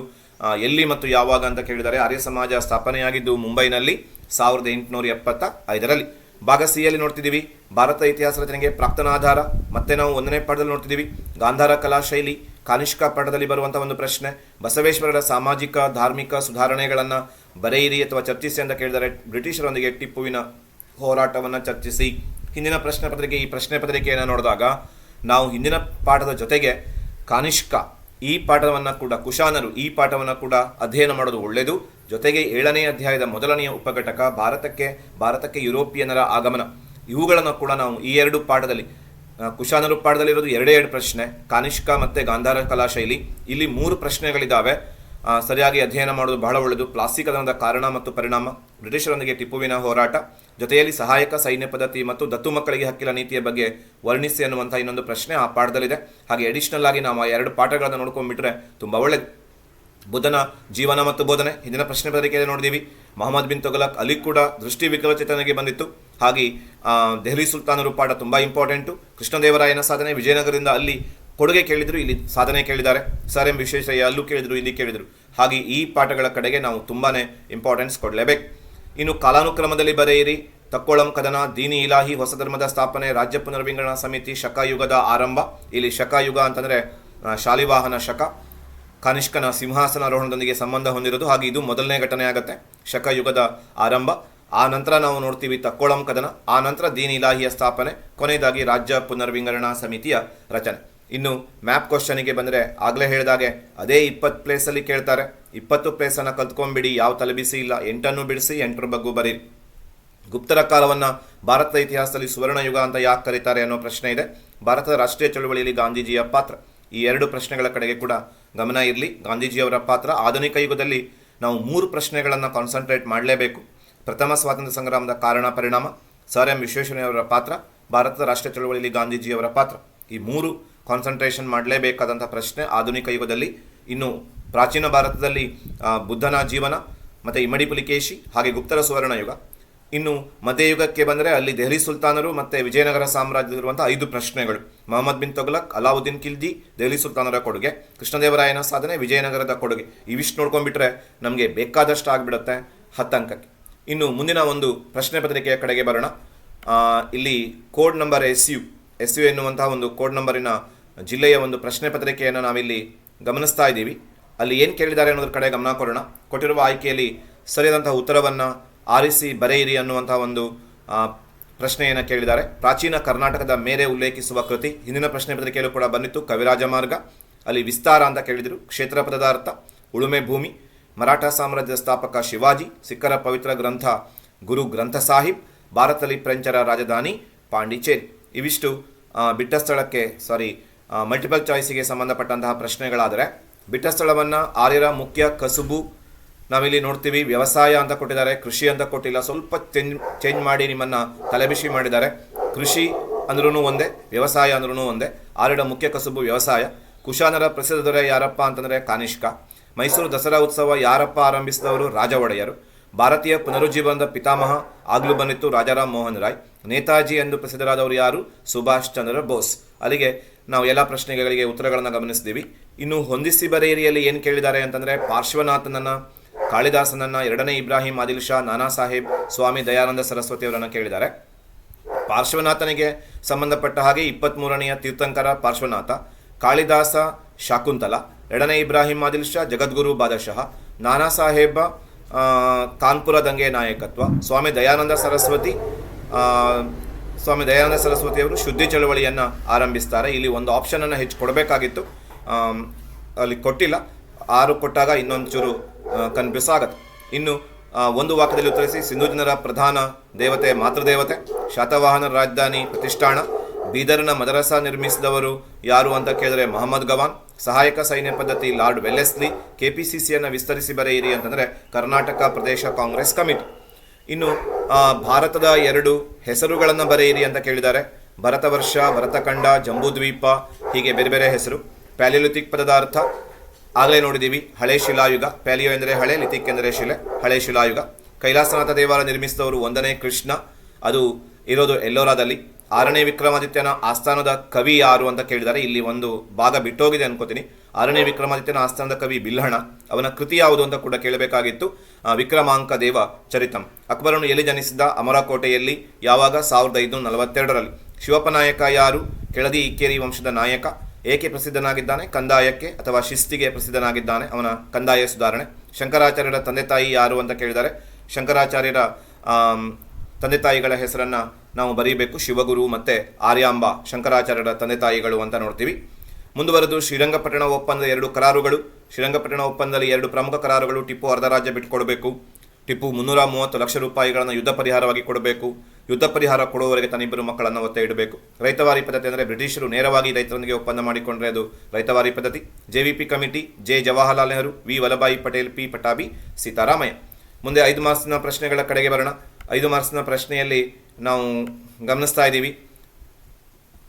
ಎಲ್ಲಿ ಮತ್ತು ಯಾವಾಗ ಅಂತ ಕೇಳಿದರೆ ಆರ್ಯ ಸಮಾಜ ಸ್ಥಾಪನೆಯಾಗಿದ್ದು ಮುಂಬೈನಲ್ಲಿ ಸಾವಿರದ ಎಂಟುನೂರ ಎಪ್ಪತ್ತ ಐದರಲ್ಲಿ. ಭಾಗ ಸಿಯಲ್ಲಿ ನೋಡ್ತಿದ್ದೀವಿ ಭಾರತ ಇತಿಹಾಸ ರಚನೆಗೆ ಪ್ರಾಕ್ತನ ಆಧಾರ. ಮತ್ತೆ ನಾವು ಒಂದನೇ ಪಾಠದಲ್ಲಿ ನೋಡ್ತಿದ್ದೀವಿ. ಗಾಂಧಾರ ಕಲಾ ಶೈಲಿ, ಕಾನಿಷ್ಕ ಪಾಠದಲ್ಲಿ ಬರುವಂಥ ಒಂದು ಪ್ರಶ್ನೆ. ಬಸವೇಶ್ವರರ ಸಾಮಾಜಿಕ, ಧಾರ್ಮಿಕ ಸುಧಾರಣೆಗಳನ್ನು ಬರೆಯಿರಿ ಅಥವಾ ಚರ್ಚಿಸಿ ಅಂತ ಕೇಳಿದರೆ ಬ್ರಿಟಿಷರೊಂದಿಗೆ ಟಿಪ್ಪುವಿನ ಹೋರಾಟವನ್ನು ಚರ್ಚಿಸಿ. ಹಿಂದಿನ ಪ್ರಶ್ನೆ ಪತ್ರಿಕೆ, ಈ ಪ್ರಶ್ನೆ ಪತ್ರಿಕೆಯನ್ನು ನೋಡಿದಾಗ ನಾವು ಹಿಂದಿನ ಪಾಠದ ಜೊತೆಗೆ ಕಾನಿಷ್ಕ ಈ ಪಾಠವನ್ನು ಕೂಡ, ಕುಶಾನರು ಈ ಪಾಠವನ್ನು ಕೂಡ ಅಧ್ಯಯನ ಮಾಡೋದು ಒಳ್ಳೆಯದು ಜೊತೆಗೆ ಏಳನೇ ಅಧ್ಯಾಯದ ಮೊದಲನೆಯ ಉಪಘಟಕ ಭಾರತಕ್ಕೆ ಭಾರತಕ್ಕೆ ಯುರೋಪಿಯನ್ನರ ಆಗಮನ. ಇವುಗಳನ್ನು ಕೂಡ ನಾವು ಈ ಎರಡು ಪಾಠದಲ್ಲಿ ಕುಶಾನರು ಪಾಠದಲ್ಲಿರೋದು ಎರಡೇ ಎರಡು ಪ್ರಶ್ನೆ, ಕಾನಿಷ್ಕ ಮತ್ತು ಗಾಂಧಾರ ಕಲಾ ಶೈಲಿ ಇಲ್ಲಿ ಮೂರು ಪ್ರಶ್ನೆಗಳಿದ್ದಾವೆ ಸರಿಯಾಗಿ ಅಧ್ಯಯನ ಮಾಡೋದು ಬಹಳ ಒಳ್ಳೆಯದು. ಪ್ಲಾಸ್ಟಿಕ್ ಕಾರಣ ಮತ್ತು ಪರಿಣಾಮ, ಬ್ರಿಟಿಷರೊಂದಿಗೆ ಟಿಪ್ಪುವಿನ ಹೋರಾಟ, ಜೊತೆಯಲ್ಲಿ ಸಹಾಯಕ ಸೈನ್ಯ ಪದ್ಧತಿ ಮತ್ತು ದತ್ತು ಮಕ್ಕಳಿಗೆ ಹಕ್ಕಿಲ್ಲ ನೀತಿಯ ಬಗ್ಗೆ ವರ್ಣಿಸಿ ಅನ್ನುವಂಥ ಇನ್ನೊಂದು ಪ್ರಶ್ನೆ ಆ ಪಾಠದಲ್ಲಿದೆ. ಹಾಗೆ ಅಡಿಷನಲ್ ಆಗಿ ನಾವು ಆ ಎರಡು ಪಾಠಗಳನ್ನು ನೋಡ್ಕೊಂಡ್ಬಿಟ್ರೆ ತುಂಬ ಒಳ್ಳೆಯದು ಬುದ್ಧನ ಜೀವನ ಮತ್ತು ಬೋಧನೆ. ಹಿಂದಿನ ಪ್ರಶ್ನೆ ಪತ್ರಿಕೆಯಲ್ಲಿ ನೋಡಿದ್ದೀವಿ. ಮೊಹಮ್ಮದ್ ಬಿನ್ ತೊಗಲಕ್ ಅಲ್ಲಿ ಕೂಡ ದೃಷ್ಟಿ ವಿಕಲಚೇತನಿಗೆ ಬಂದಿತ್ತು. ಹಾಗೆ ದೆಹಲಿ ಸುಲ್ತಾನರು ಪಾಠ ತುಂಬ ಇಂಪಾರ್ಟೆಂಟು. ಕೃಷ್ಣದೇವರಾಯನ ಸಾಧನೆ ವಿಜಯನಗರದಿಂದ ಅಲ್ಲಿ ಕೊಡುಗೆ ಕೇಳಿದ್ರು, ಇಲ್ಲಿ ಸಾಧನೆ ಕೇಳಿದ್ದಾರೆ. ಸರ್ ಎಂ ವಿಶ್ವೇಶ್ವರಯ್ಯ ಅಲ್ಲೂ ಕೇಳಿದ್ರು, ಇಲ್ಲಿ ಕೇಳಿದರು. ಹಾಗೆ ಈ ಪಾಠಗಳ ಕಡೆಗೆ ನಾವು ತುಂಬಾ ಇಂಪಾರ್ಟೆನ್ಸ್ ಕೊಡಲೇಬೇಕು. ಇನ್ನು ಕಾಲಾನುಕ್ರಮದಲ್ಲಿ ಬರೆಯಿರಿ. ತಕ್ಕೋಳಂ ಕದನ ದೀನಿ ಇಲಾಹಿ ಹೊಸ ಧರ್ಮದ ಸ್ಥಾಪನೆ ರಾಜ್ಯ ಪುನರ್ವಿಂಗಡಣಾ ಸಮಿತಿ ಶಕಾಯುಗದ ಆರಂಭ. ಇಲ್ಲಿ ಶಕಾಯುಗ ಅಂತಂದರೆ ಶಾಲಿವಾಹನ ಶಕ. ಕನಿಷ್ಕನ ಸಿಂಹಾಸನಾರೋಹಣದೊಂದಿಗೆ ಸಂಬಂಧ ಹೊಂದಿರೋದು ಹಾಗೆ ಇದು ಮೊದಲನೇ ಘಟನೆ ಆಗುತ್ತೆ ಶಕಯುಗದ ಆರಂಭ. ಆ ನಂತರ ನಾವು ನೋಡ್ತೀವಿ ತಕ್ಕೋಳಂ ಕದನ, ಆ ನಂತರ ದೀನ್ ಇಲಾಹಿಯ ಸ್ಥಾಪನೆ, ಕೊನೆಯದಾಗಿ ರಾಜ್ಯ ಪುನರ್ವಿಂಗಡಣಾ ಸಮಿತಿಯ ರಚನೆ. ಇನ್ನು ಮ್ಯಾಪ್ ಕ್ವಶನಿಗೆ ಬಂದರೆ ಆಗಲೇ ಹೇಳಿದಾಗೆ ಅದೇ ಇಪ್ಪತ್ತು ಪ್ಲೇಸಲ್ಲಿ ಕೇಳ್ತಾರೆ. ಇಪ್ಪತ್ತು ಪ್ಲೇಸನ್ನು ಕಲ್ತ್ಕೊಂಡ್ಬಿಡಿ ಯಾವ ತಲೆಬಿಸಿ ಇಲ್ಲ, ಎಂಟನ್ನು ಬಿಡಿಸಿ, ಎಂಟರ ಬಗ್ಗೂ ಬರೀರಿ. ಗುಪ್ತರ ಕಾಲವನ್ನು ಭಾರತದ ಇತಿಹಾಸದಲ್ಲಿ ಸುವರ್ಣಯುಗ ಅಂತ ಯಾಕೆ ಕರೀತಾರೆ ಅನ್ನೋ ಪ್ರಶ್ನೆ ಇದೆ. ಭಾರತದ ರಾಷ್ಟ್ರೀಯ ಚಳುವಳಿಯಲ್ಲಿ ಗಾಂಧೀಜಿಯ ಪಾತ್ರ. ಈ ಎರಡು ಪ್ರಶ್ನೆಗಳ ಕಡೆಗೆ ಕೂಡ ಗಮನ ಇರಲಿ. ಗಾಂಧೀಜಿಯವರ ಪಾತ್ರ ಆಧುನಿಕ ಯುಗದಲ್ಲಿ ನಾವು ಮೂರು ಪ್ರಶ್ನೆಗಳನ್ನು ಕಾನ್ಸಂಟ್ರೇಟ್ ಮಾಡಲೇಬೇಕು. ಪ್ರಥಮ ಸ್ವಾತಂತ್ರ್ಯ ಸಂಗ್ರಾಮದ ಕಾರಣ ಪರಿಣಾಮ, ಸರ್ ಎಂ ವಿಶ್ವೇಶ್ವರಯ್ಯವರ ಪಾತ್ರ, ಭಾರತದ ರಾಷ್ಟ್ರ ಚಳವಳಿಯಲ್ಲಿ ಗಾಂಧೀಜಿಯವರ ಪಾತ್ರ. ಈ ಮೂರು ಕಾನ್ಸಂಟ್ರೇಷನ್ ಮಾಡಲೇಬೇಕಾದಂಥ ಪ್ರಶ್ನೆ ಆಧುನಿಕ ಯುಗದಲ್ಲಿ, ಇನ್ನು ಪ್ರಾಚೀನ ಭಾರತದಲ್ಲಿ ಬುದ್ಧನ ಜೀವನ, ಮತ್ತು ಇಮ್ಮಡಿ ಪುಲಿಕೇಶಿ, ಹಾಗೆ ಗುಪ್ತರ ಸುವರ್ಣ ಯುಗ. ಇನ್ನು ಮಧ್ಯಯುಗಕ್ಕೆ ಬಂದರೆ ಅಲ್ಲಿ ದೆಹಲಿ ಸುಲ್ತಾನರು ಮತ್ತು ವಿಜಯನಗರ ಸಾಮ್ರಾಜ್ಯದಲ್ಲಿರುವಂಥ ಐದು ಪ್ರಶ್ನೆಗಳು. ಮೊಹಮ್ಮದ್ ಬಿನ್ ತೊಗಲಕ್, ಅಲಾವುದ್ದೀನ್ ಖಿಲ್ಜಿ, ದೆಹಲಿ ಸುಲ್ತಾನರ ಕೊಡುಗೆ, ಕೃಷ್ಣದೇವರಾಯನ ಸಾಧನೆ, ವಿಜಯನಗರದ ಕೊಡುಗೆ. ಇವಿಷ್ಟು ನೋಡ್ಕೊಂಡ್ಬಿಟ್ರೆ ನಮಗೆ ಬೇಕಾದಷ್ಟು ಆಗಿಬಿಡುತ್ತೆ ಹತ್ತಂಕಕ್ಕೆ. ಇನ್ನು ಮುಂದಿನ ಒಂದು ಪ್ರಶ್ನೆ ಪತ್ರಿಕೆಯ ಕಡೆಗೆ ಬರೋಣ. ಇಲ್ಲಿ code number S U S U ಎನ್ನುವಂತಹ ಒಂದು ಕೋಡ್ ನಂಬರಿನ ಜಿಲ್ಲೆಯ ಒಂದು ಪ್ರಶ್ನೆ ಪತ್ರಿಕೆಯನ್ನು ನಾವಿಲ್ಲಿ ಗಮನಿಸ್ತಾ ಇದ್ದೀವಿ. ಅಲ್ಲಿ ಏನು ಕೇಳಿದ್ದಾರೆ ಅನ್ನೋದ್ರ ಕಡೆ ಗಮನ ಕೊಡೋಣ. ಕೊಟ್ಟಿರುವ ಆಯ್ಕೆಯಲ್ಲಿ ಸರಿಯಾದಂತಹ ಉತ್ತರವನ್ನು ಆರಿಸಿ ಬರೆಯಿರಿ ಅನ್ನುವಂಥ ಒಂದು ಪ್ರಶ್ನೆಯನ್ನು ಕೇಳಿದ್ದಾರೆ. ಪ್ರಾಚೀನ ಕರ್ನಾಟಕದ ಮೇರೆ ಉಲ್ಲೇಖಿಸುವ ಕೃತಿ, ಹಿಂದಿನ ಪ್ರಶ್ನೆ ಪತ್ರಿಕೆಯಲ್ಲೂ ಕೂಡ ಬಂದಿತ್ತು, ಕವಿರಾಜ ಮಾರ್ಗ. ಅಲ್ಲಿ ವಿಸ್ತಾರ ಅಂತ ಕೇಳಿದರು. ಕ್ಷೇತ್ರ ಪದದ ಅರ್ಥ ಉಳುಮೆ ಭೂಮಿ, ಮರಾಠ ಸಾಮ್ರಾಜ್ಯದ ಸ್ಥಾಪಕ ಶಿವಾಜಿ, ಸಿಖ್ಖರ ಪವಿತ್ರ ಗ್ರಂಥ ಗುರು ಗ್ರಂಥ ಸಾಹಿಬ್, ಭಾರತದಲ್ಲಿ ಫ್ರೆಂಚರ ರಾಜಧಾನಿ ಪಾಂಡಿಚೇರಿ. ಇವಿಷ್ಟು ಬಿಟ್ಟ ಸ್ಥಳಕ್ಕೆ ಸಾರಿ ಮಲ್ಟಿಪಲ್ ಚಾಯ್ಸಿಗೆ ಸಂಬಂಧಪಟ್ಟಂತಹ ಪ್ರಶ್ನೆಗಳಾದರೆ ಬಿಟ್ಟ ಸ್ಥಳವನ್ನು ಆರ್ಯರ ಮುಖ್ಯ ಕಸುಬು ನಾವಿಲ್ಲಿ ನೋಡ್ತೀವಿ, ವ್ಯವಸಾಯ ಅಂತ ಕೊಟ್ಟಿದ್ದಾರೆ, ಕೃಷಿ ಅಂತ ಕೊಟ್ಟಿಲ್ಲ, ಸ್ವಲ್ಪ ಚೇಂಜ್ ಚೇಂಜ್ ಮಾಡಿ ನಿಮ್ಮನ್ನು ತಲೆಬಿಸಿ ಮಾಡಿದ್ದಾರೆ. ಕೃಷಿ ಅಂದ್ರೂ ಒಂದೇ, ವ್ಯವಸಾಯ ಅಂದ್ರೂ ಒಂದೇ. ಆರಡ ಮುಖ್ಯ ಕಸುಬು ವ್ಯವಸಾಯ. ಕುಶಾನರ ಪ್ರಸಿದ್ಧ ದೊರೆ ಯಾರಪ್ಪ ಅಂತಂದರೆ ಕಾನಿಷ್ಕ. ಮೈಸೂರು ದಸರಾ ಉತ್ಸವ ಯಾರಪ್ಪ ಆರಂಭಿಸಿದವರು ರಾಜ ಒಡೆಯರು ಭಾರತೀಯ ಪುನರುಜ್ಜೀವನದ ಪಿತಾಮಹ ಆಗಲೂ ಬಂದಿತ್ತು ರಾಜಾರಾಮ್ ಮೋಹನ್ ರಾಯ್. ನೇತಾಜಿ ಎಂದು ಪ್ರಸಿದ್ಧರಾದವರು ಯಾರು? ಸುಭಾಷ್ ಚಂದ್ರ ಬೋಸ್. ಅಲ್ಲಿಗೆ ನಾವು ಎಲ್ಲ ಪ್ರಶ್ನೆಗಳಿಗೆ ಉತ್ತರಗಳನ್ನು ಗಮನಿಸಿದ್ದೀವಿ. ಇನ್ನು ಹೊಂದಿಸಿ ಬರೆಯಿರಿಯಲ್ಲಿ ಏನು ಕೇಳಿದ್ದಾರೆ ಅಂತಂದರೆ ಪಾರ್ಶ್ವನಾಥನನ್ನ ಕಾಳಿದಾಸನನ್ನ ಎರಡನೇ ಇಬ್ರಾಹಿಂ ಆದಿಲ್ ಶಾ ನಾನಾ ಸಾಹೇಬ್ ಸ್ವಾಮಿ ದಯಾನಂದ ಸರಸ್ವತಿಯವರನ್ನು ಕೇಳಿದ್ದಾರೆ. ಪಾರ್ಶ್ವನಾಥನಿಗೆ ಸಂಬಂಧಪಟ್ಟ ಹಾಗೆ ಇಪ್ಪತ್ತ್ಮೂರನೆಯ ತೀರ್ಥಂಕರ ಪಾರ್ಶ್ವನಾಥ, ಕಾಳಿದಾಸ ಶಾಕುಂತಲ, ಎರಡನೇ ಇಬ್ರಾಹಿಂ ಆದಿಲ್ ಶಾ ಜಗದ್ಗುರು ಬಾದಶಃ ನಾನಾ ಸಾಹೇಬ ಕಾನ್ಪುರ ದಂಗೆ ನಾಯಕತ್ವ, ಸ್ವಾಮಿ ದಯಾನಂದ ಸರಸ್ವತಿ ಸ್ವಾಮಿ ದಯಾನಂದ ಸರಸ್ವತಿಯವರು ಶುದ್ಧಿ ಚಳವಳಿಯನ್ನು ಆರಂಭಿಸ್ತಾರೆ. ಇಲ್ಲಿ ಒಂದು ಆಪ್ಷನನ್ನು ಹೆಚ್ಚು ಕೊಡಬೇಕಾಗಿತ್ತು. ಅಲ್ಲಿ ಕೊಟ್ಟಿಲ್ಲ. ಆರು ಕೊಟ್ಟಾಗ ಇನ್ನೊಂದು ಚೂರು ಕನ್ಫ್ಯೂಸ್ ಆಗತ್ತೆ ಇನ್ನು ಒಂದು ವಾಕ್ಯದಲ್ಲಿ ಉತ್ತರಿಸಿ ಸಿಂಧು ಜನರ ಪ್ರಧಾನ ದೇವತೆ, ಮಾತೃದೇವತೆ, ಶಾತವಾಹನ ರಾಜಧಾನಿ ಪ್ರತಿಷ್ಠಾನ, ಬೀದರ್ನ ಮದರಸ ನಿರ್ಮಿಸಿದವರು ಯಾರು ಅಂತ ಕೇಳಿದ್ರೆ ಮೊಹಮ್ಮದ್ ಗವಾನ್, ಸಹಾಯಕ ಸೈನ್ಯ ಪದ್ಧತಿ lord Wellesley K P C ಸಿಯನ್ನು ವಿಸ್ತರಿಸಿ ಬರೆಯಿರಿ ಅಂತಂದರೆ ಕರ್ನಾಟಕ ಪ್ರದೇಶ ಕಾಂಗ್ರೆಸ್ ಕಮಿಟಿ. ಇನ್ನು ಭಾರತದ ಎರಡು ಹೆಸರುಗಳನ್ನು ಬರೆಯಿರಿ ಅಂತ ಕೇಳಿದ್ದಾರೆ. ಭರತವರ್ಷ, ಭರತಖಂಡ, ಜಂಬೂದ್ವೀಪ, ಹೀಗೆ ಬೇರೆ ಬೇರೆ ಹೆಸರು. ಪ್ಯಾಲಿಲಿಥಿಕ್ ಪದದ ಅರ್ಥ ಆಗಲೇ ನೋಡಿದ್ದೀವಿ, ಹಳೆ ಶಿಲಾಯುಗ. ಪ್ಯಾಲಿಯೋ ಎಂದರೆ ಹಳೆ, ಲಿಥಿಕ್ ಎಂದರೆ ಶಿಲೆ, ಹಳೆ ಶಿಲಾಯುಗ. ಕೈಲಾಸನಾಥ ದೇವಾಲಯ ನಿರ್ಮಿಸಿದವರು ಒಂದನೇ ಕೃಷ್ಣ. ಅದು ಇರೋದು ಎಲ್ಲೋರಾದಲ್ಲಿ. ಆರನೇ ವಿಕ್ರಮಾದಿತ್ಯನ ಆಸ್ಥಾನದ ಕವಿ ಯಾರು ಅಂತ ಕೇಳಿದ್ದಾರೆ ಇಲ್ಲಿ ಒಂದು ಭಾಗ ಬಿಟ್ಟೋಗಿದೆ ಅನ್ಕೋತೀನಿ. ಆರನೇ ವಿಕ್ರಮಾದಿತ್ಯನ ಆಸ್ಥಾನದ ಕವಿ ಬಿಲ್ಹಣ ಅವನ ಕೃತಿ ಯಾವುದು ಅಂತ ಕೂಡ ಕೇಳಬೇಕಾಗಿತ್ತು. ವಿಕ್ರಮಾಂಕ ದೇವ ಚರಿತಂ. ಅಕ್ಬರನು ಎಲ್ಲಿ ಜನಿಸಿದ? ಅಮರಕೋಟೆಯಲ್ಲಿ. ಯಾವಾಗ? ಸಾವಿರದ ಐದುನೂರ ನಲವತ್ತೆರಡರಲ್ಲಿ. ಶಿವಪ್ಪನಾಯಕ ಯಾರು? ಕೆಳದಿ ಇಕ್ಕೇರಿ ವಂಶದ ನಾಯಕ. ಏಕೆ ಪ್ರಸಿದ್ಧನಾಗಿದ್ದಾನೆ? ಕಂದಾಯಕ್ಕೆ ಅಥವಾ ಶಿಸ್ತಿಗೆ ಪ್ರಸಿದ್ಧನಾಗಿದ್ದಾನೆ? ಅವನ ಕಂದಾಯ ಸುಧಾರಣೆ. ಶಂಕರಾಚಾರ್ಯರ ತಂದೆ ತಾಯಿ ಯಾರು ಅಂತ ಕೇಳಿದ್ದಾರೆ ಶಂಕರಾಚಾರ್ಯರ ತಂದೆ ತಾಯಿಗಳ ಹೆಸರನ್ನು ನಾವು ಬರೀಬೇಕು. ಶಿವಗುರು ಮತ್ತು ಆರ್ಯಾಂಬ ಶಂಕರಾಚಾರ್ಯರ ತಂದೆ ತಾಯಿಗಳು ಅಂತ ನೋಡ್ತೀವಿ. ಮುಂದುವರೆದು ಶ್ರೀರಂಗಪಟ್ಟಣ ಒಪ್ಪಂದದ ಎರಡು ಕರಾರುಗಳು. ಶ್ರೀರಂಗಪಟ್ಟಣ ಒಪ್ಪಂದದಲ್ಲಿ ಎರಡು ಪ್ರಮುಖ ಕರಾರುಗಳು ಟಿಪ್ಪು ಅರ್ಧ ರಾಜ್ಯ ಬಿಟ್ಟುಕೊಡಬೇಕು. ಟಿಪ್ಪು ಮುನ್ನೂರ ಮೂವತ್ತು ಲಕ್ಷ ರೂಪಾಯಿಗಳನ್ನು ಯುದ್ಧ ಪರಿಹಾರವಾಗಿ ಕೊಡಬೇಕು. ಯುದ್ಧ ಪರಿಹಾರ ಕೊಡುವವರೆಗೆ ತನ್ನಿಬ್ಬರು ಮಕ್ಕಳನ್ನು ಒತ್ತೆ ಇಡಬೇಕು. ರೈತವಾರಿ ಪದ್ಧತಿ ಅಂದರೆ ಬ್ರಿಟಿಷರು ನೇರವಾಗಿ ರೈತರೊಂದಿಗೆ ಒಪ್ಪಂದ ಮಾಡಿಕೊಂಡ್ರೆ ಅದು ರೈತವಾರಿ ಪದ್ಧತಿ. JVP committee, J Jawaharlal Nehru, V Vallabhbhai Patel, P Pattabhi Sitaramayya. ಮುಂದೆ ಐದು ಮಾರ್ಕ್ಸ್ನ ಪ್ರಶ್ನೆಗಳ ಕಡೆಗೆ ಬರೋಣ. ಐದು ಮಾರ್ಕ್ಸ್ನ ಪ್ರಶ್ನೆಯಲ್ಲಿ ನಾವು ಗಮನಿಸ್ತಾ ಇದ್ದೀವಿ.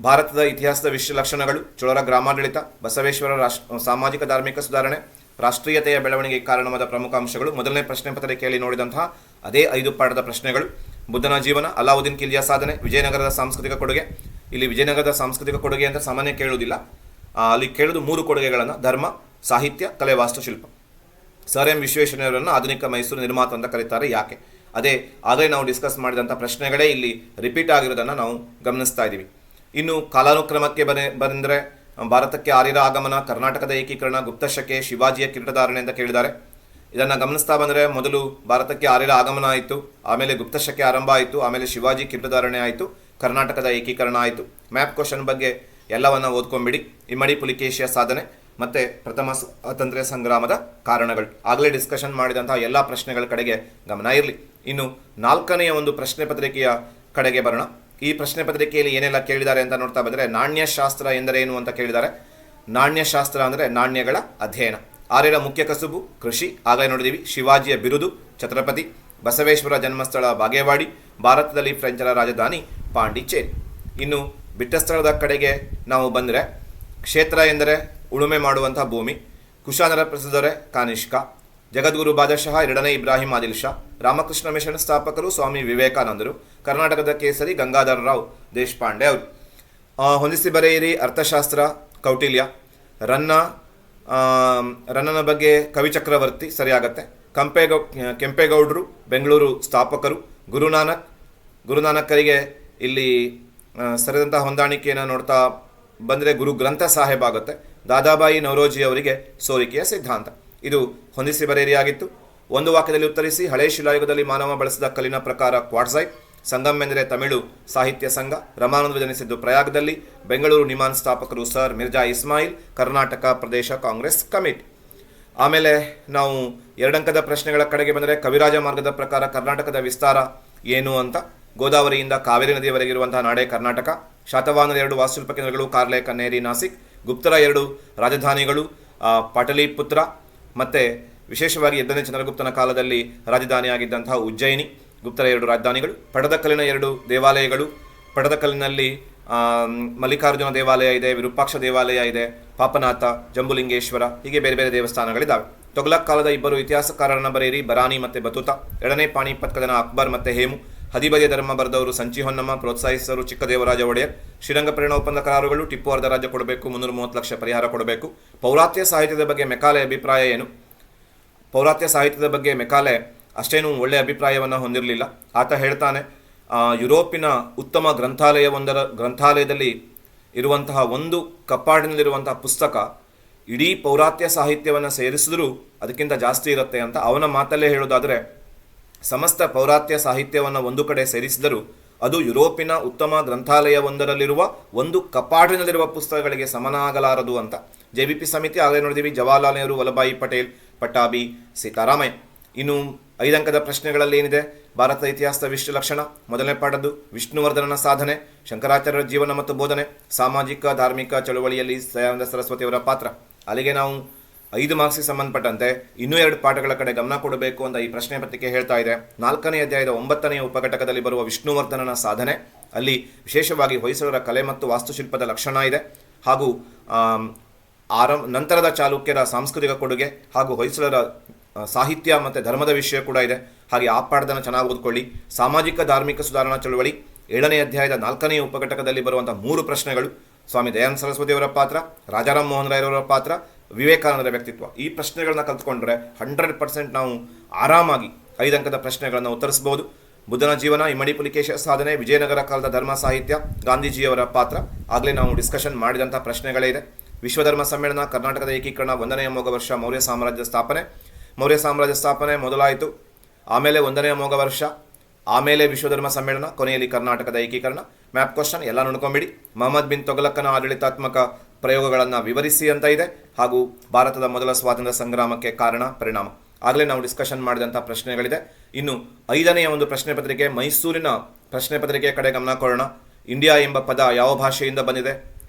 ಭಾರತದ ಇತಿಹಾಸದ ವಿಶ್ವ ಲಕ್ಷಣಗಳು, ಚೋಳರ ಗ್ರಾಮಾಡಳಿತ ಬಸವೇಶ್ವರ ರಾಷ್ಟ್ರ, ಸಾಮಾಜಿಕ ಧಾರ್ಮಿಕ ಸುಧಾರಣೆ ರಾಷ್ಟ್ರೀಯತೆಯ ಬೆಳವಣಿಗೆಗೆ ಕಾರಣವಾದ ಪ್ರಮುಖ ಅಂಶಗಳು. ಮೊದಲನೇ ಪ್ರಶ್ನೆ ಪತ್ರಿಕೆಯಲ್ಲಿ ನೋಡಿದಂತಹ ಅದೇ ಐದು ಪಾಠದ ಪ್ರಶ್ನೆಗಳು. ಬುದ್ಧನ ಜೀವನ, ಅಲಾವುದ್ದೀನ್ ಕಿಲಿಯ ಸಾಧನೆ, ವಿಜಯನಗರದ ಸಾಂಸ್ಕೃತಿಕ ಕೊಡುಗೆ. ಇಲ್ಲಿ ವಿಜಯನಗರದ ಸಾಂಸ್ಕೃತಿಕ ಕೊಡುಗೆ ಅಂತ ಸಾಮಾನ್ಯ ಕೇಳುವುದಿಲ್ಲ. ಅಲ್ಲಿ ಕೇಳೋದು ಮೂರು ಕೊಡುಗೆಗಳನ್ನು. ಧರ್ಮ, ಸಾಹಿತ್ಯ, ಕಲೆ, ವಾಸ್ತುಶಿಲ್ಪ. ಸರ್ ಎಂ ವಿಶ್ವೇಶ್ವರಯ್ಯನವರನ್ನು ಆಧುನಿಕ ಮೈಸೂರು ನಿರ್ಮಾತ ಅಂತ ಕರೀತಾರೆ. ಯಾಕೆ? ಅದೇ, ಆದರೆ ನಾವು ಡಿಸ್ಕಸ್ ಮಾಡಿದಂಥ ಪ್ರಶ್ನೆಗಳೇ ಇಲ್ಲಿ ರಿಪೀಟ್ ಆಗಿರೋದನ್ನು ನಾವು ಗಮನಿಸ್ತಾ ಇದ್ದೀವಿ ಇನ್ನು ಕಾಲಾನುಕ್ರಮಕ್ಕೆ ಬರೆ, ಬಂದರೆ ಭಾರತಕ್ಕೆ ಆರ್ಯರ ಆಗಮನ, ಕರ್ನಾಟಕದ ಏಕೀಕರಣ ಗುಪ್ತಶಕೆ ಶಿವಾಜಿಯ ಕಿರೀಟಧಾರಣೆ ಅಂತ ಕೇಳಿದ್ದಾರೆ. ಇದನ್ನು ಗಮನಿಸ್ತಾ ಬಂದರೆ ಮೊದಲು ಭಾರತಕ್ಕೆ ಆರ್ಯರ ಆಗಮನ ಆಯಿತು, ಆಮೇಲೆ ಗುಪ್ತಶಕೆ ಆರಂಭ ಆಯಿತು, ಆಮೇಲೆ ಶಿವಾಜಿ ಕಿರೀಟಧಾರಣೆ ಆಯಿತು, ಕರ್ನಾಟಕದ ಏಕೀಕರಣ ಆಯಿತು. ಮ್ಯಾಪ್ ಕ್ವಶನ್ ಬಗ್ಗೆ ಎಲ್ಲವನ್ನ ಓದ್ಕೊಂಬಿಡಿ ಇಮ್ಮಡಿ ಪುಲಿಕೇಶಿಯ ಸಾಧನೆ ಮತ್ತೆ ಪ್ರಥಮ ಸ್ವಾತಂತ್ರ್ಯ ಸಂಗ್ರಾಮದ ಕಾರಣಗಳು. ಆಗಲೇ ಡಿಸ್ಕಷನ್ ಮಾಡಿದಂತಹ ಎಲ್ಲ ಪ್ರಶ್ನೆಗಳ ಕಡೆಗೆ ಗಮನ ಇರಲಿ. ಇನ್ನು ನಾಲ್ಕನೆಯ ಒಂದು ಪ್ರಶ್ನೆ ಪತ್ರಿಕೆಯ ಕಡೆಗೆ ಬರೋಣ. ಈ ಪ್ರಶ್ನೆ ಪತ್ರಿಕೆಯಲ್ಲಿ ಏನೆಲ್ಲ ಕೇಳಿದ್ದಾರೆ ಅಂತ ನೋಡ್ತಾ ಬಂದರೆ ನಾಣ್ಯಶಾಸ್ತ್ರ ಎಂದರೇನು ಅಂತ ಕೇಳಿದ್ದಾರೆ. ನಾಣ್ಯಶಾಸ್ತ್ರ ಅಂದರೆ ನಾಣ್ಯಗಳ ಅಧ್ಯಯನ. ಆರ್ಯರ ಮುಖ್ಯ ಕಸುಬು ಕೃಷಿ. ಆಗಲೇ ನೋಡಿದೀವಿ, ಶಿವಾಜಿಯ ಬಿರುದು, ಛತ್ರಪತಿ, ಬಸವೇಶ್ವರ ಜನ್ಮಸ್ಥಳ ಬಾಗೇವಾಡಿ, ಭಾರತದಲ್ಲಿ ಫ್ರೆಂಚರ ರಾಜಧಾನಿ ಪಾಂಡಿಚೇರಿ. ಇನ್ನು ಬಿಟ್ಟ ಸ್ಥಳದ ಕಡೆಗೆ ನಾವು ಬಂದರೆ ಕ್ಷೇತ್ರ ಎಂದರೆ ಉಳುಮೆ ಮಾಡುವಂಥ ಭೂಮಿ, ಕುಶಾನರ ಪ್ರಸಿದ್ಧರೆ ಕಾನಿಷ್ಕ. ಜಗದ್ಗುರು ಬಾದಶಃ ಎರಡನೇ ಇಬ್ರಾಹಿಂ ಆದಿಲ್ ಶಾ, ರಾಮಕೃಷ್ಣ ಮಿಷನ್ ಸ್ಥಾಪಕರು ಸ್ವಾಮಿ ವಿವೇಕಾನಂದರು, ಕರ್ನಾಟಕದ ಕೇಸರಿ ಗಂಗಾಧರ ರಾವ್ ದೇಶಪಾಂಡೆ ಅವರು. ಹೊಂದಿಸಿ ಬರೆಯಿರಿ ಅರ್ಥಶಾಸ್ತ್ರ, ಕೌಟಿಲ್ಯ. ರನ್ನ ರನ್ನನ ಬಗ್ಗೆ ಕವಿಚಕ್ರವರ್ತಿ ಸರಿಯಾಗತ್ತೆ. ಕಂಪೇಗೌ, ಕೆಂಪೇಗೌಡರು, ಬೆಂಗಳೂರು ಸ್ಥಾಪಕರು, ಗುರುನಾನಕ್. ಗುರುನಾನಕರಿಗೆ ಇಲ್ಲಿ ಸರಿದಂಥ ಹೊಂದಾಣಿಕೆಯನ್ನು ನೋಡ್ತಾ ಬಂದರೆ ಗುರು ಗ್ರಂಥ ಸಾಹೇಬ್ ಆಗುತ್ತೆ. ದಾದಾಬಾಯಿ ನವರೋಜಿ ಅವರಿಗೆ ಸೋರಿಕೆಯ ಸಿದ್ಧಾಂತ. ಇದು ಹೊಂದಿಸಿ ಬರೇರಿಯಾಗಿತ್ತು ಒಂದು ವಾಕ್ಯದಲ್ಲಿ ಉತ್ತರಿಸಿ, ಹಳೆ ಶಿಲಾಯುಗದಲ್ಲಿ ಮಾನವ ಬಳಸಿದ ಕಲ್ಲಿನ ಪ್ರಕಾರ ಕ್ವಾಟ್ಸೈ ಸಂಗಮ್ ಎಂದರೆ ತಮಿಳು ಸಾಹಿತ್ಯ ಸಂಘ, ರಮಾನಂದ ಜನಿಸಿದ್ದು ಪ್ರಯಾಗದಲ್ಲಿ, ಬೆಂಗಳೂರು ನಿಮಾನ್ ಸ್ಥಾಪಕರು ಸರ್ ಮಿರ್ಜಾ ಇಸ್ಮಾಯಿಲ್, ಕರ್ನಾಟಕ ಪ್ರದೇಶ ಕಾಂಗ್ರೆಸ್ ಕಮಿಟಿ. ಆಮೇಲೆ ನಾವು ಎರಡಂಕದ ಪ್ರಶ್ನೆಗಳ ಕಡೆಗೆ ಬಂದರೆ, ಕವಿರಾಜ ಮಾರ್ಗದ ಪ್ರಕಾರ ಕರ್ನಾಟಕದ ವಿಸ್ತಾರ ಏನು ಅಂತ? ಗೋದಾವರಿಯಿಂದ ಕಾವೇರಿ ನದಿಯವರೆಗೆ ಇರುವಂತಹ ನಾಡೆ ಕರ್ನಾಟಕ ಶಾತವಾಹನರ ಎರಡು ವಾಸ್ತುಶಿಲ್ಪ ಕೇಂದ್ರಗಳು ಕಾರ್ಲೆ, ಕನ್ನೇರಿ, ನಾಸಿಕ್, ಗುಪ್ತರ ಎರಡು ರಾಜಧಾನಿಗಳು ಪಾಟಲಿಪುತ್ರ ಮತ್ತು ವಿಶೇಷವಾಗಿ ಎದ್ದನೇ ಚಂದ್ರಗುಪ್ತನ ಕಾಲದಲ್ಲಿ ರಾಜಧಾನಿಯಾಗಿದ್ದಂತಹ ಉಜ್ಜಯಿನಿ, ಗುಪ್ತರ ಎರಡು ರಾಜಧಾನಿಗಳು, ಪಡದಕಲ್ಲಿನ ಎರಡು ದೇವಾಲಯಗಳು, ಪಡದಕಲ್ಲಿನಲ್ಲಿ ಮಲ್ಲಿಕಾರ್ಜುನ ದೇವಾಲಯ ಇದೆ, ವಿರೂಪಾಕ್ಷ ದೇವಾಲಯ ಇದೆ, ಪಾಪನಾಥ, ಜಂಬುಲಿಂಗೇಶ್ವರ, ಹೀಗೆ ಬೇರೆ ಬೇರೆ ದೇವಸ್ಥಾನಗಳಿದ್ದಾವೆ ತೊಗಲಕ್ ಕಾಲದ ಇಬ್ಬರು ಇತಿಹಾಸಕಾರರನ್ನ ಬರೆಯಿರಿ, ಬರಾನಿ ಮತ್ತು ಬತುತ. ಎರಡನೇ ಪಾಣಿಪತ್ ಕದನ ಅಕ್ಬರ್ ಮತ್ತು ಹೇಮು. ಹದಿಬದಿಯ ಧರ್ಮ ಬರೆದವರು ಸಂಚಿ ಹೊನ್ನಮ್ಮ ಪ್ರೋತ್ಸಾಹಿಸಿದರು ಚಿಕ್ಕದೇವರಾಜ ಒಡೆಯರ್. ಪ್ರೇರಣ ಒಪ್ಪಂದ ಕರಾರುಗಳು ಟಿಪ್ಪು ಅರ್ಧ ರಾಜ್ಯ ಕೊಡಬೇಕು, ಮುನ್ನೂರ ಮೂವತ್ತು ಲಕ್ಷ ಪರಿಹಾರ ಕೊಡಬೇಕು. ಪೌರಾತ್ಯ ಸಾಹಿತ್ಯದ ಬಗ್ಗೆ ಮೆಕಾಲೆ ಅಭಿಪ್ರಾಯ ಏನು? ಪೌರಾತ್ಯ ಸಾಹಿತ್ಯದ ಬಗ್ಗೆ ಮೆಕಾಲೆ ಅಷ್ಟೇನೂ ಒಳ್ಳೆಯ ಅಭಿಪ್ರಾಯವನ್ನು ಹೊಂದಿರಲಿಲ್ಲ. ಆತ ಹೇಳ್ತಾನೆ ಯುರೋಪಿನ ಉತ್ತಮ ಗ್ರಂಥಾಲಯವೊಂದರ ಗ್ರಂಥಾಲಯದಲ್ಲಿ ಇರುವಂತಹ ಒಂದು ಕಪ್ಪಾಡಿನಲ್ಲಿರುವಂತಹ ಪುಸ್ತಕ ಇಡೀ ಪೌರಾತ್ಯ ಸಾಹಿತ್ಯವನ್ನು ಸೇರಿಸಿದ್ರೂ ಅದಕ್ಕಿಂತ ಜಾಸ್ತಿ ಇರುತ್ತೆ ಅಂತ ಅವನ ಮಾತಲ್ಲೇ ಹೇಳೋದಾದರೆ ಸಮಸ್ತ ಪೌರಾತ್ಯ ಸಾಹಿತ್ಯವನ್ನು ಒಂದು ಕಡೆ ಸೇರಿಸಿದರೂ ಅದು ಯುರೋಪಿನ ಉತ್ತಮ ಗ್ರಂಥಾಲಯವೊಂದರಲ್ಲಿರುವ ಒಂದು ಕಪಾಟಿನಲ್ಲಿರುವ ಪುಸ್ತಕಗಳಿಗೆ ಸಮನಾಗಲಾರದು ಅಂತ. ಜೆ ಬಿ ಪಿ ಸಮಿತಿ, ಆಗಲೇ ನೋಡಿದ್ದೀವಿ, ಜವಾಹರ್ಲಾಲ್ ನೆಹರು ವಲ್ಲಭಾಯಿ ಪಟೇಲ್, ಪಟ್ಟಾಭಿ, ಸೀತಾರಾಮಯ್ಯ. ಇನ್ನು ಐದಂಕದ ಪ್ರಶ್ನೆಗಳಲ್ಲಿ ಏನಿದೆ? ಭಾರತದ ಇತಿಹಾಸದ ವಿಶ್ವ ಲಕ್ಷಣ, ಮೊದಲನೇ ಪಾಠದ್ದು ವಿಷ್ಣುವರ್ಧನನ ಸಾಧನೆ, ಶಂಕರಾಚಾರ್ಯರ ಜೀವನ ಮತ್ತು ಬೋಧನೆ, ಸಾಮಾಜಿಕ, ಧಾರ್ಮಿಕ ಚಳುವಳಿಯಲ್ಲಿ ದಯಾನಂದ ಸರಸ್ವತಿಯವರ ಪಾತ್ರ. ಅಲ್ಲಿಗೆ ನಾವು ಐದು ಮಾರ್ಕ್ಸ್ಗೆ ಸಂಬಂಧಪಟ್ಟಂತೆ ಇನ್ನೂ ಎರಡು ಪಾಠಗಳ ಕಡೆ ಗಮನ ಕೊಡಬೇಕು ಅಂತ ಈ ಪ್ರಶ್ನೆ ಪತ್ರಿಕೆ ಹೇಳ್ತಾ ಇದೆ. ನಾಲ್ಕನೇ ಅಧ್ಯಾಯದ ಒಂಬತ್ತನೆಯ ಉಪಘಟಕದಲ್ಲಿ ಬರುವ ವಿಷ್ಣುವರ್ಧನನ ಸಾಧನೆ. ಅಲ್ಲಿ ವಿಶೇಷವಾಗಿ ಹೊಯ್ಸಳರ ಕಲೆ ಮತ್ತು ವಾಸ್ತುಶಿಲ್ಪದ ಲಕ್ಷಣ ಇದೆ. ಹಾಗೂ ಆರಂಭ ಆರಂ, ನಂತರದ ಚಾಲುಕ್ಯರ ಸಾಂಸ್ಕೃತಿಕ ಕೊಡುಗೆ ಹಾಗೂ ಹೊಯ್ಸಳರ ಸಾಹಿತ್ಯ ಮತ್ತು ಧರ್ಮದ ವಿಷಯ ಕೂಡ ಇದೆ. ಹಾಗೆ ಆ ಪಾಠದನ್ನು ಚೆನ್ನಾಗಿ ಓದ್ಕೊಳ್ಳಿ. ಸಾಮಾಜಿಕ ಧಾರ್ಮಿಕ ಸುಧಾರಣಾ ಚಳುವಳಿ, ಏಳನೇ ಅಧ್ಯಾಯದ ನಾಲ್ಕನೇ ಉಪಘಟಕದಲ್ಲಿ ಬರುವಂಥ ಮೂರು ಪ್ರಶ್ನೆಗಳು. ಸ್ವಾಮಿ ದಯಾನಂದ ಸರಸ್ವತಿಯವರ ಪಾತ್ರ, ರಾಜಾರಾಮ್ ಮೋಹನ್ ರಾಯರವರ ಪಾತ್ರ ವಿವೇಕಾನಂದರ ವ್ಯಕ್ತಿತ್ವ. ಈ ಪ್ರಶ್ನೆಗಳನ್ನ ಕಲ್ತ್ಕೊಂಡ್ರೆ ಹಂಡ್ರೆಡ್ ಪರ್ಸೆಂಟ್ ನಾವು ಆರಾಮಾಗಿ ಐದಂಕದ ಪ್ರಶ್ನೆಗಳನ್ನು ಉತ್ತರಿಸಬಹುದು ಬುದ್ಧನ ಜೀವನ ಇಮ್ಮಡಿ ಪುಲಿಕೇಶ ಸಾಧನೆ, ವಿಜಯನಗರ ಕಾಲದ ಧರ್ಮ ಸಾಹಿತ್ಯ, ಗಾಂಧೀಜಿಯವರ ಪಾತ್ರ. ಆಗಲೇ ನಾವು ಡಿಸ್ಕಷನ್ ಮಾಡಿದಂಥ ಪ್ರಶ್ನೆಗಳೇ ಇದೆ. ವಿಶ್ವಧರ್ಮ ಸಮ್ಮೇಳನ, ಕರ್ನಾಟಕದ ಏಕೀಕರಣ, ಒಂದನೆಯ ಮೋಗ ವರ್ಷ, ಮೌರ್ಯ ಸಾಮ್ರಾಜ್ಯ ಸ್ಥಾಪನೆ. ಮೌರ್ಯ ಸಾಮ್ರಾಜ್ಯ ಸ್ಥಾಪನೆ ಮೊದಲಾಯಿತು. ಆಮೇಲೆ ಒಂದನೆಯ ಮೋಗ ವರ್ಷ, ಆಮೇಲೆ ವಿಶ್ವಧರ್ಮ ಸಮ್ಮೇಳನ, ಕೊನೆಯಲ್ಲಿ ಕರ್ನಾಟಕದ ಏಕೀಕರಣ. ಮ್ಯಾಪ್ ಕ್ವಶನ್ ಎಲ್ಲ ನೋಡ್ಕೊಂಬಿಡಿ. ಮೊಹಮ್ಮದ್ ಬಿನ್ ತೊಗಲಕ್ಕನ ಆಡಳಿತಾತ್ಮಕ ಪ್ರಯೋಗಗಳನ್ನು ವಿವರಿಸಿ ಅಂತ ಇದೆ. ಹಾಗೂ ಭಾರತದ ಮೊದಲ ಸ್ವಾತಂತ್ರ್ಯ ಸಂಗ್ರಾಮಕ್ಕೆ ಕಾರಣ ಪರಿಣಾಮ. ಆಗಲೇ ನಾವು ಡಿಸ್ಕಷನ್ ಮಾಡಿದಂಥ ಪ್ರಶ್ನೆಗಳಿದೆ. ಇನ್ನು ಐದನೆಯ ಒಂದು ಪ್ರಶ್ನೆ ಪತ್ರಿಕೆ, ಮೈಸೂರಿನ ಪ್ರಶ್ನೆ ಪತ್ರಿಕೆ ಕಡೆ ಗಮನ ಕೊಡೋಣ. ಇಂಡಿಯಾ ಎಂಬ ಪದ ಯಾವ ಭಾಷೆಯಿಂದ ಬಂದಿದೆ?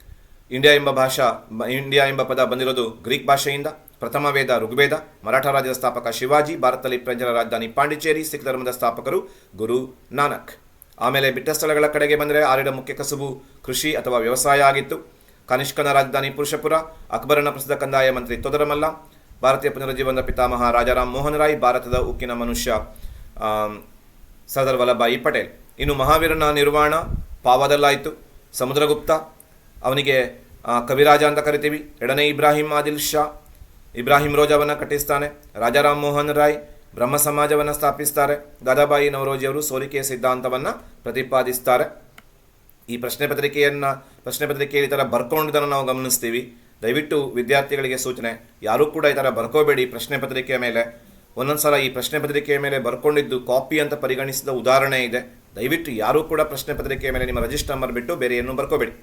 ಇಂಡಿಯಾ ಎಂಬ ಭಾಷಾ, ಇಂಡಿಯಾ ಎಂಬ ಪದ ಬಂದಿರೋದು ಗ್ರೀಕ್ ಭಾಷೆಯಿಂದ. ಪ್ರಥಮ ವೇದ ಋಗ್ವೇದ, ಮರಾಠ ರಾಜ್ಯದ ಸ್ಥಾಪಕ ಶಿವಾಜಿ, ಭಾರತದಲ್ಲಿ ಪ್ರಜರ ರಾಜಧಾನಿ ಪಾಂಡಿಚೇರಿ, ಸಿಖ್ ಧರ್ಮದ ಸ್ಥಾಪಕರು ಗುರು ನಾನಕ್. ಆಮೇಲೆ ಬಿಟ್ಟ ಸ್ಥಳಗಳ ಕಡೆಗೆ ಬಂದರೆ ಆರಿಡ ಮುಖ್ಯ ಕಸುಬು, ಕೃಷಿ ಅಥವಾ ವ್ಯವಸಾಯ ಆಗಿತ್ತು. ಕನಿಷ್ಕನ ರಾಜಧಾನಿ ಪುರುಷಪುರ, ಅಕ್ಬರನ ಪ್ರಸಿದ್ಧ ಕಂದಾಯ ಮಂತ್ರಿ ತೊದರಮಲ್ಲ, ಭಾರತೀಯ ಪುನರುಜ್ಜೀವನದ ಪಿತಾಮಹ ರಾಜಾರಾಮ್ ಮೋಹನ್ ರಾಯ್, ಭಾರತದ ಉಕ್ಕಿನ ಮನುಷ್ಯ ಸರ್ದಾರ್ ವಲ್ಲಭಾಯಿ ಪಟೇಲ್. ಇನ್ನು ಮಹಾವೀರನ ನಿರ್ವಾಣ ಪಾವದಲ್ಲಾಯಿತು. ಸಮುದ್ರಗುಪ್ತ, ಅವನಿಗೆ ಕವಿರಾಜ ಅಂತ ಕರಿತೀವಿ. ಎರಡನೇ ಇಬ್ರಾಹಿಂ ಆದಿಲ್ ಶಾ, ಇಬ್ರಾಹಿಂ ರೋಜಾವನ್ನು ಕಟ್ಟಿಸ್ತಾನೆ. ರಾಜಾರಾಮ್ ಮೋಹನ್ ರಾಯ್ ಬ್ರಹ್ಮ ಸಮಾಜವನ್ನು ಸ್ಥಾಪಿಸ್ತಾರೆ. ದಾದಾಬಾಯಿ ನವರೋಜಿಯವರು ಸೋಲಿಕೆಯ ಸಿದ್ಧಾಂತವನ್ನು ಪ್ರತಿಪಾದಿಸ್ತಾರೆ. ಈ ಪ್ರಶ್ನೆ ಪತ್ರಿಕೆಯನ್ನು, ಪ್ರಶ್ನೆ ಪತ್ರಿಕೆಯಲ್ಲಿ ಈ ಥರ ಬರ್ಕೊಂಡಿದ್ದನ್ನು ನಾವು ಗಮನಿಸ್ತೀವಿ. ದಯವಿಟ್ಟು ವಿದ್ಯಾರ್ಥಿಗಳಿಗೆ ಸೂಚನೆ. ಯಾರೂ ಕೂಡ ಈ ಥರ ಬರ್ಕೋಬೇಡಿ ಪ್ರಶ್ನೆ ಪತ್ರಿಕೆಯ ಮೇಲೆ. ಒಂದೊಂದು ಸಲ ಈ ಪ್ರಶ್ನೆ ಪತ್ರಿಕೆಯ ಮೇಲೆ ಬರ್ಕೊಂಡಿದ್ದು ಕಾಪಿ ಅಂತ ಪರಿಗಣಿಸಿದ ಉದಾಹರಣೆ ಇದೆ. ದಯವಿಟ್ಟು ಯಾರೂ ಕೂಡ ಪ್ರಶ್ನೆ ಪತ್ರಿಕೆಯ ಮೇಲೆ ನಿಮ್ಮ ರಿಜಿಸ್ಟರ್ ನಂಬರ್ ಬಿಟ್ಟು ಬೇರೆ ಏನೂ ಬರ್ಕೋಬೇಡಿ.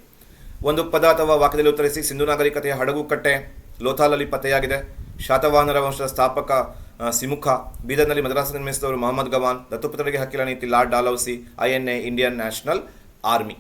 ಒಂದು ಪದ ಅಥವಾ ವಾಕ್ಯದಲ್ಲಿ ಉತ್ತರಿಸಿ, ಸಿಂಧು ನಾಗರಿಕತೆಯ ಹಡಗು ಕಟ್ಟೆ, ಲೋಥಾಲಲ್ಲಿ ಪತ್ತೆಯಾಗಿದೆ. ಶಾತವಾಹನರ ವಂಶದ ಸ್ಥಾಪಕ ಸಿಮುಖ, ಬೀದರ್ನಲ್ಲಿ ಮದ್ರಾಸ್ ನಿರ್ಮಿಸಿದವರು ಮೊಹಮ್ಮದ್ ಗವಾನ್ ದತ್ತುಪುತ್ರರಿಗೆ ಹಕ್ಕಿಲ ನೀತಿ lord Dalhousie, I N A, Indian national army.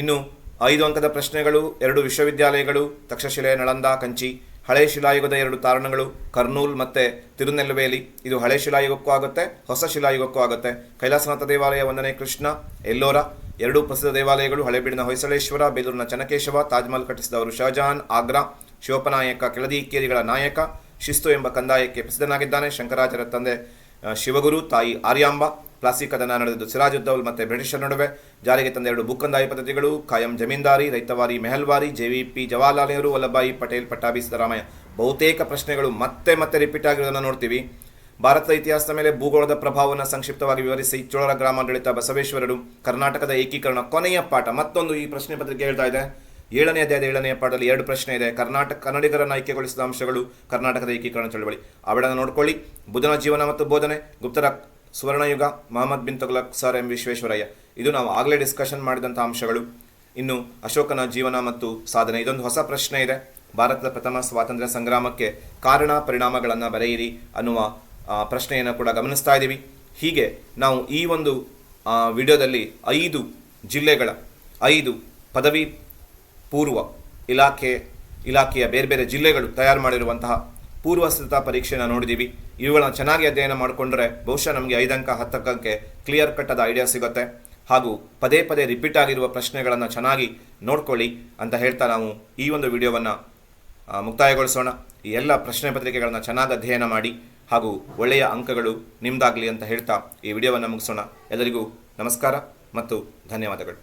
ಇನ್ನು ಐದು ಅಂಕದ ಪ್ರಶ್ನೆಗಳು, ಎರಡು ವಿಶ್ವವಿದ್ಯಾಲಯಗಳು, ತಕ್ಷಶಿಲೆ, ನಳಂದ, ಕಂಚಿ, ಹಳೆ ಶಿಲಾಯುಗದ ಎರಡು ತಾರಣಗಳು, ಕರ್ನೂಲ್ ಮತ್ತೆ ತಿರುನೆಲ್ವೇಲಿ ಇದು ಹಳೆ ಶಿಲಾಯುಗಕ್ಕೂ ಆಗುತ್ತೆ, ಹೊಸ ಶಿಲಾಯುಗಕ್ಕೂ ಆಗುತ್ತೆ. ಕೈಲಾಸನಾಥ ದೇವಾಲಯ ಒಂದನೇ ಕೃಷ್ಣ, ಎಲ್ಲೋರ. ಎರಡು ಪ್ರಸಿದ್ಧ ದೇವಾಲಯಗಳು ಹಳೆಬೀಡಿನ ಹೊಯ್ಸಳೇಶ್ವರ, ಬೇಲೂರಿನ ಚನಕೇಶವ ತಾಜ್ಮಹಲ್ ಕಟ್ಟಿಸಿದವರು ಶಹಜಹಾನ್, ಆಗ್ರಾ ಶಿವಪ್ಪನಾಯಕ ಕೆಳದಿ ಇಕ್ಕೇರಿಗಳ ನಾಯಕ, ಶಿಸ್ತು ಎಂಬ ಕಂದಾಯಕ್ಕೆ ಪ್ರಸಿದ್ಧನಾಗಿದ್ದಾನೆ ಶಂಕರಾಚಾರ್ಯ ತಂದೆ ಶಿವಗುರು ತಾಯಿ ಆರ್ಯಾಂಬ. ಪ್ಲಾಸ್ಟಿಕ್ ಕದನ ನಡೆದಿದ್ದು ಸಿರಾಜುದ್ದೌಲ್ ಮತ್ತು ಬ್ರಿಟಿಷರ ನಡುವೆ. ಜಾರಿಗೆ ತಂದ ಎರಡು ಭೂಕಂದಾಯ ಪದ್ಧತಿಗಳು ಕಾಯಂ ಜಮೀನ್ದಾರಿ, ರೈತವಾರಿ, ಮೆಹಲ್ವಾರಿ, ಜೆವಿಪಿ ಜವಾಹರ್ಲಾಲ್ ನೆಹರು ವಲ್ಲಭಾಯಿ ಪಟೇಲ್, ಪಟ್ಟಾಭಿ ಸಿದ್ದರಾಮಯ್ಯ. ಬಹುತೇಕ ಪ್ರಶ್ನೆಗಳು ಮತ್ತೆ ಮತ್ತೆ ರಿಪೀಟ್ ಆಗಿರೋದನ್ನು ನೋಡ್ತೀವಿ. ಭಾರತದ ಇತಿಹಾಸದ ಮೇಲೆ ಭೂಗೋಳದ ಪ್ರಭಾವವನ್ನು ಸಂಕ್ಷಿಪ್ತವಾಗಿ ವಿವರಿಸಿ ಚೋಳರ ಗ್ರಾಮಾಡಳಿತ ಬಸವೇಶ್ವರರು, ಕರ್ನಾಟಕದ ಏಕೀಕರಣ ಕೊನೆಯ ಪಾಠ. ಮತ್ತೊಂದು ಈ ಪ್ರಶ್ನೆ ಪತ್ರಿಕೆ ಹೇಳ್ತಾ ಇದೆ. ಏಳನೇ ಅಧ್ಯಾಯದ ಏಳನೆಯ ಪಾಠದಲ್ಲಿ ಎರಡು ಪ್ರಶ್ನೆ ಇದೆ. ಕರ್ನಾಟಕ, ಕನ್ನಡಿಗರನ್ನು ಆಯ್ಕೆಗೊಳಿಸಿದ ಅಂಶಗಳು ಕರ್ನಾಟಕದ ಏಕೀಕರಣ ಚಳವಳಿ. ಅವಳನ್ನು ನೋಡ್ಕೊಳ್ಳಿ. ಬುಧನ ಜೀವನ ಮತ್ತು ಬೋಧನೆ. ಗುಪ್ತರ ಸುವರ್ಣಯುಗ, ಮಹಮ್ಮದ್ ಬಿನ್ ತುಗ್ಲಕ್ ಸರ್ ಎಂ ವಿಶ್ವೇಶ್ವರಯ್ಯ. ಇದು ನಾವು ಆಗಲೇ ಡಿಸ್ಕಷನ್ ಮಾಡಿದಂಥ ಅಂಶಗಳು. ಇನ್ನು ಅಶೋಕನ ಜೀವನ ಮತ್ತು ಸಾಧನೆ, ಇದೊಂದು ಹೊಸ ಪ್ರಶ್ನೆ ಇದೆ. ಭಾರತದ ಪ್ರಥಮ ಸ್ವಾತಂತ್ರ್ಯ ಸಂಗ್ರಾಮಕ್ಕೆ ಕಾರಣ ಪರಿಣಾಮಗಳನ್ನು ಬರೆಯಿರಿ ಅನ್ನುವ ಪ್ರಶ್ನೆಯನ್ನು ಕೂಡ ಗಮನಿಸ್ತಾ ಇದ್ದೀವಿ. ಹೀಗೆ ನಾವು ಈ ಒಂದು ವಿಡಿಯೋದಲ್ಲಿ ಐದು ಜಿಲ್ಲೆಗಳ, ಐದು ಪದವಿ ಪೂರ್ವ ಇಲಾಖೆ, ಇಲಾಖೆಯ ಬೇರೆ ಬೇರೆ ಜಿಲ್ಲೆಗಳು ತಯಾರು ಮಾಡಿರುವಂತಹ ಪೂರ್ವ ಸಿದ್ಧತಾ ಪರೀಕ್ಷೆಯನ್ನು ನೋಡಿದ್ದೀವಿ ಇವುಗಳನ್ನ ಚೆನ್ನಾಗಿ ಅಧ್ಯಯನ ಮಾಡಿಕೊಂಡ್ರೆ ಬಹುಶಃ ನಮಗೆ ಐದಂಕ, ಹತ್ತಕ್ಕಂಕೆ ಕ್ಲಿಯರ್ ಕಟ್ಟದ ಐಡಿಯಾ ಸಿಗುತ್ತೆ. ಹಾಗೂ ಪದೇ ಪದೇ ರಿಪೀಟ್ ಆಗಿರುವ ಪ್ರಶ್ನೆಗಳನ್ನು ಚೆನ್ನಾಗಿ ನೋಡ್ಕೊಳ್ಳಿ ಅಂತ ಹೇಳ್ತಾ ನಾವು ಈ ಒಂದು ವಿಡಿಯೋವನ್ನು ಮುಕ್ತಾಯಗೊಳಿಸೋಣ. ಈ ಎಲ್ಲ ಪ್ರಶ್ನೆ ಪತ್ರಿಕೆಗಳನ್ನು ಚೆನ್ನಾಗಿ ಅಧ್ಯಯನ ಮಾಡಿ ಹಾಗೂ ಒಳ್ಳೆಯ ಅಂಕಗಳು ನಿಮ್ದಾಗಲಿ ಅಂತ ಹೇಳ್ತಾ ಈ ವಿಡಿಯೋವನ್ನು ಮುಗಿಸೋಣ. ಎಲ್ಲರಿಗೂ ನಮಸ್ಕಾರ ಮತ್ತು ಧನ್ಯವಾದಗಳು.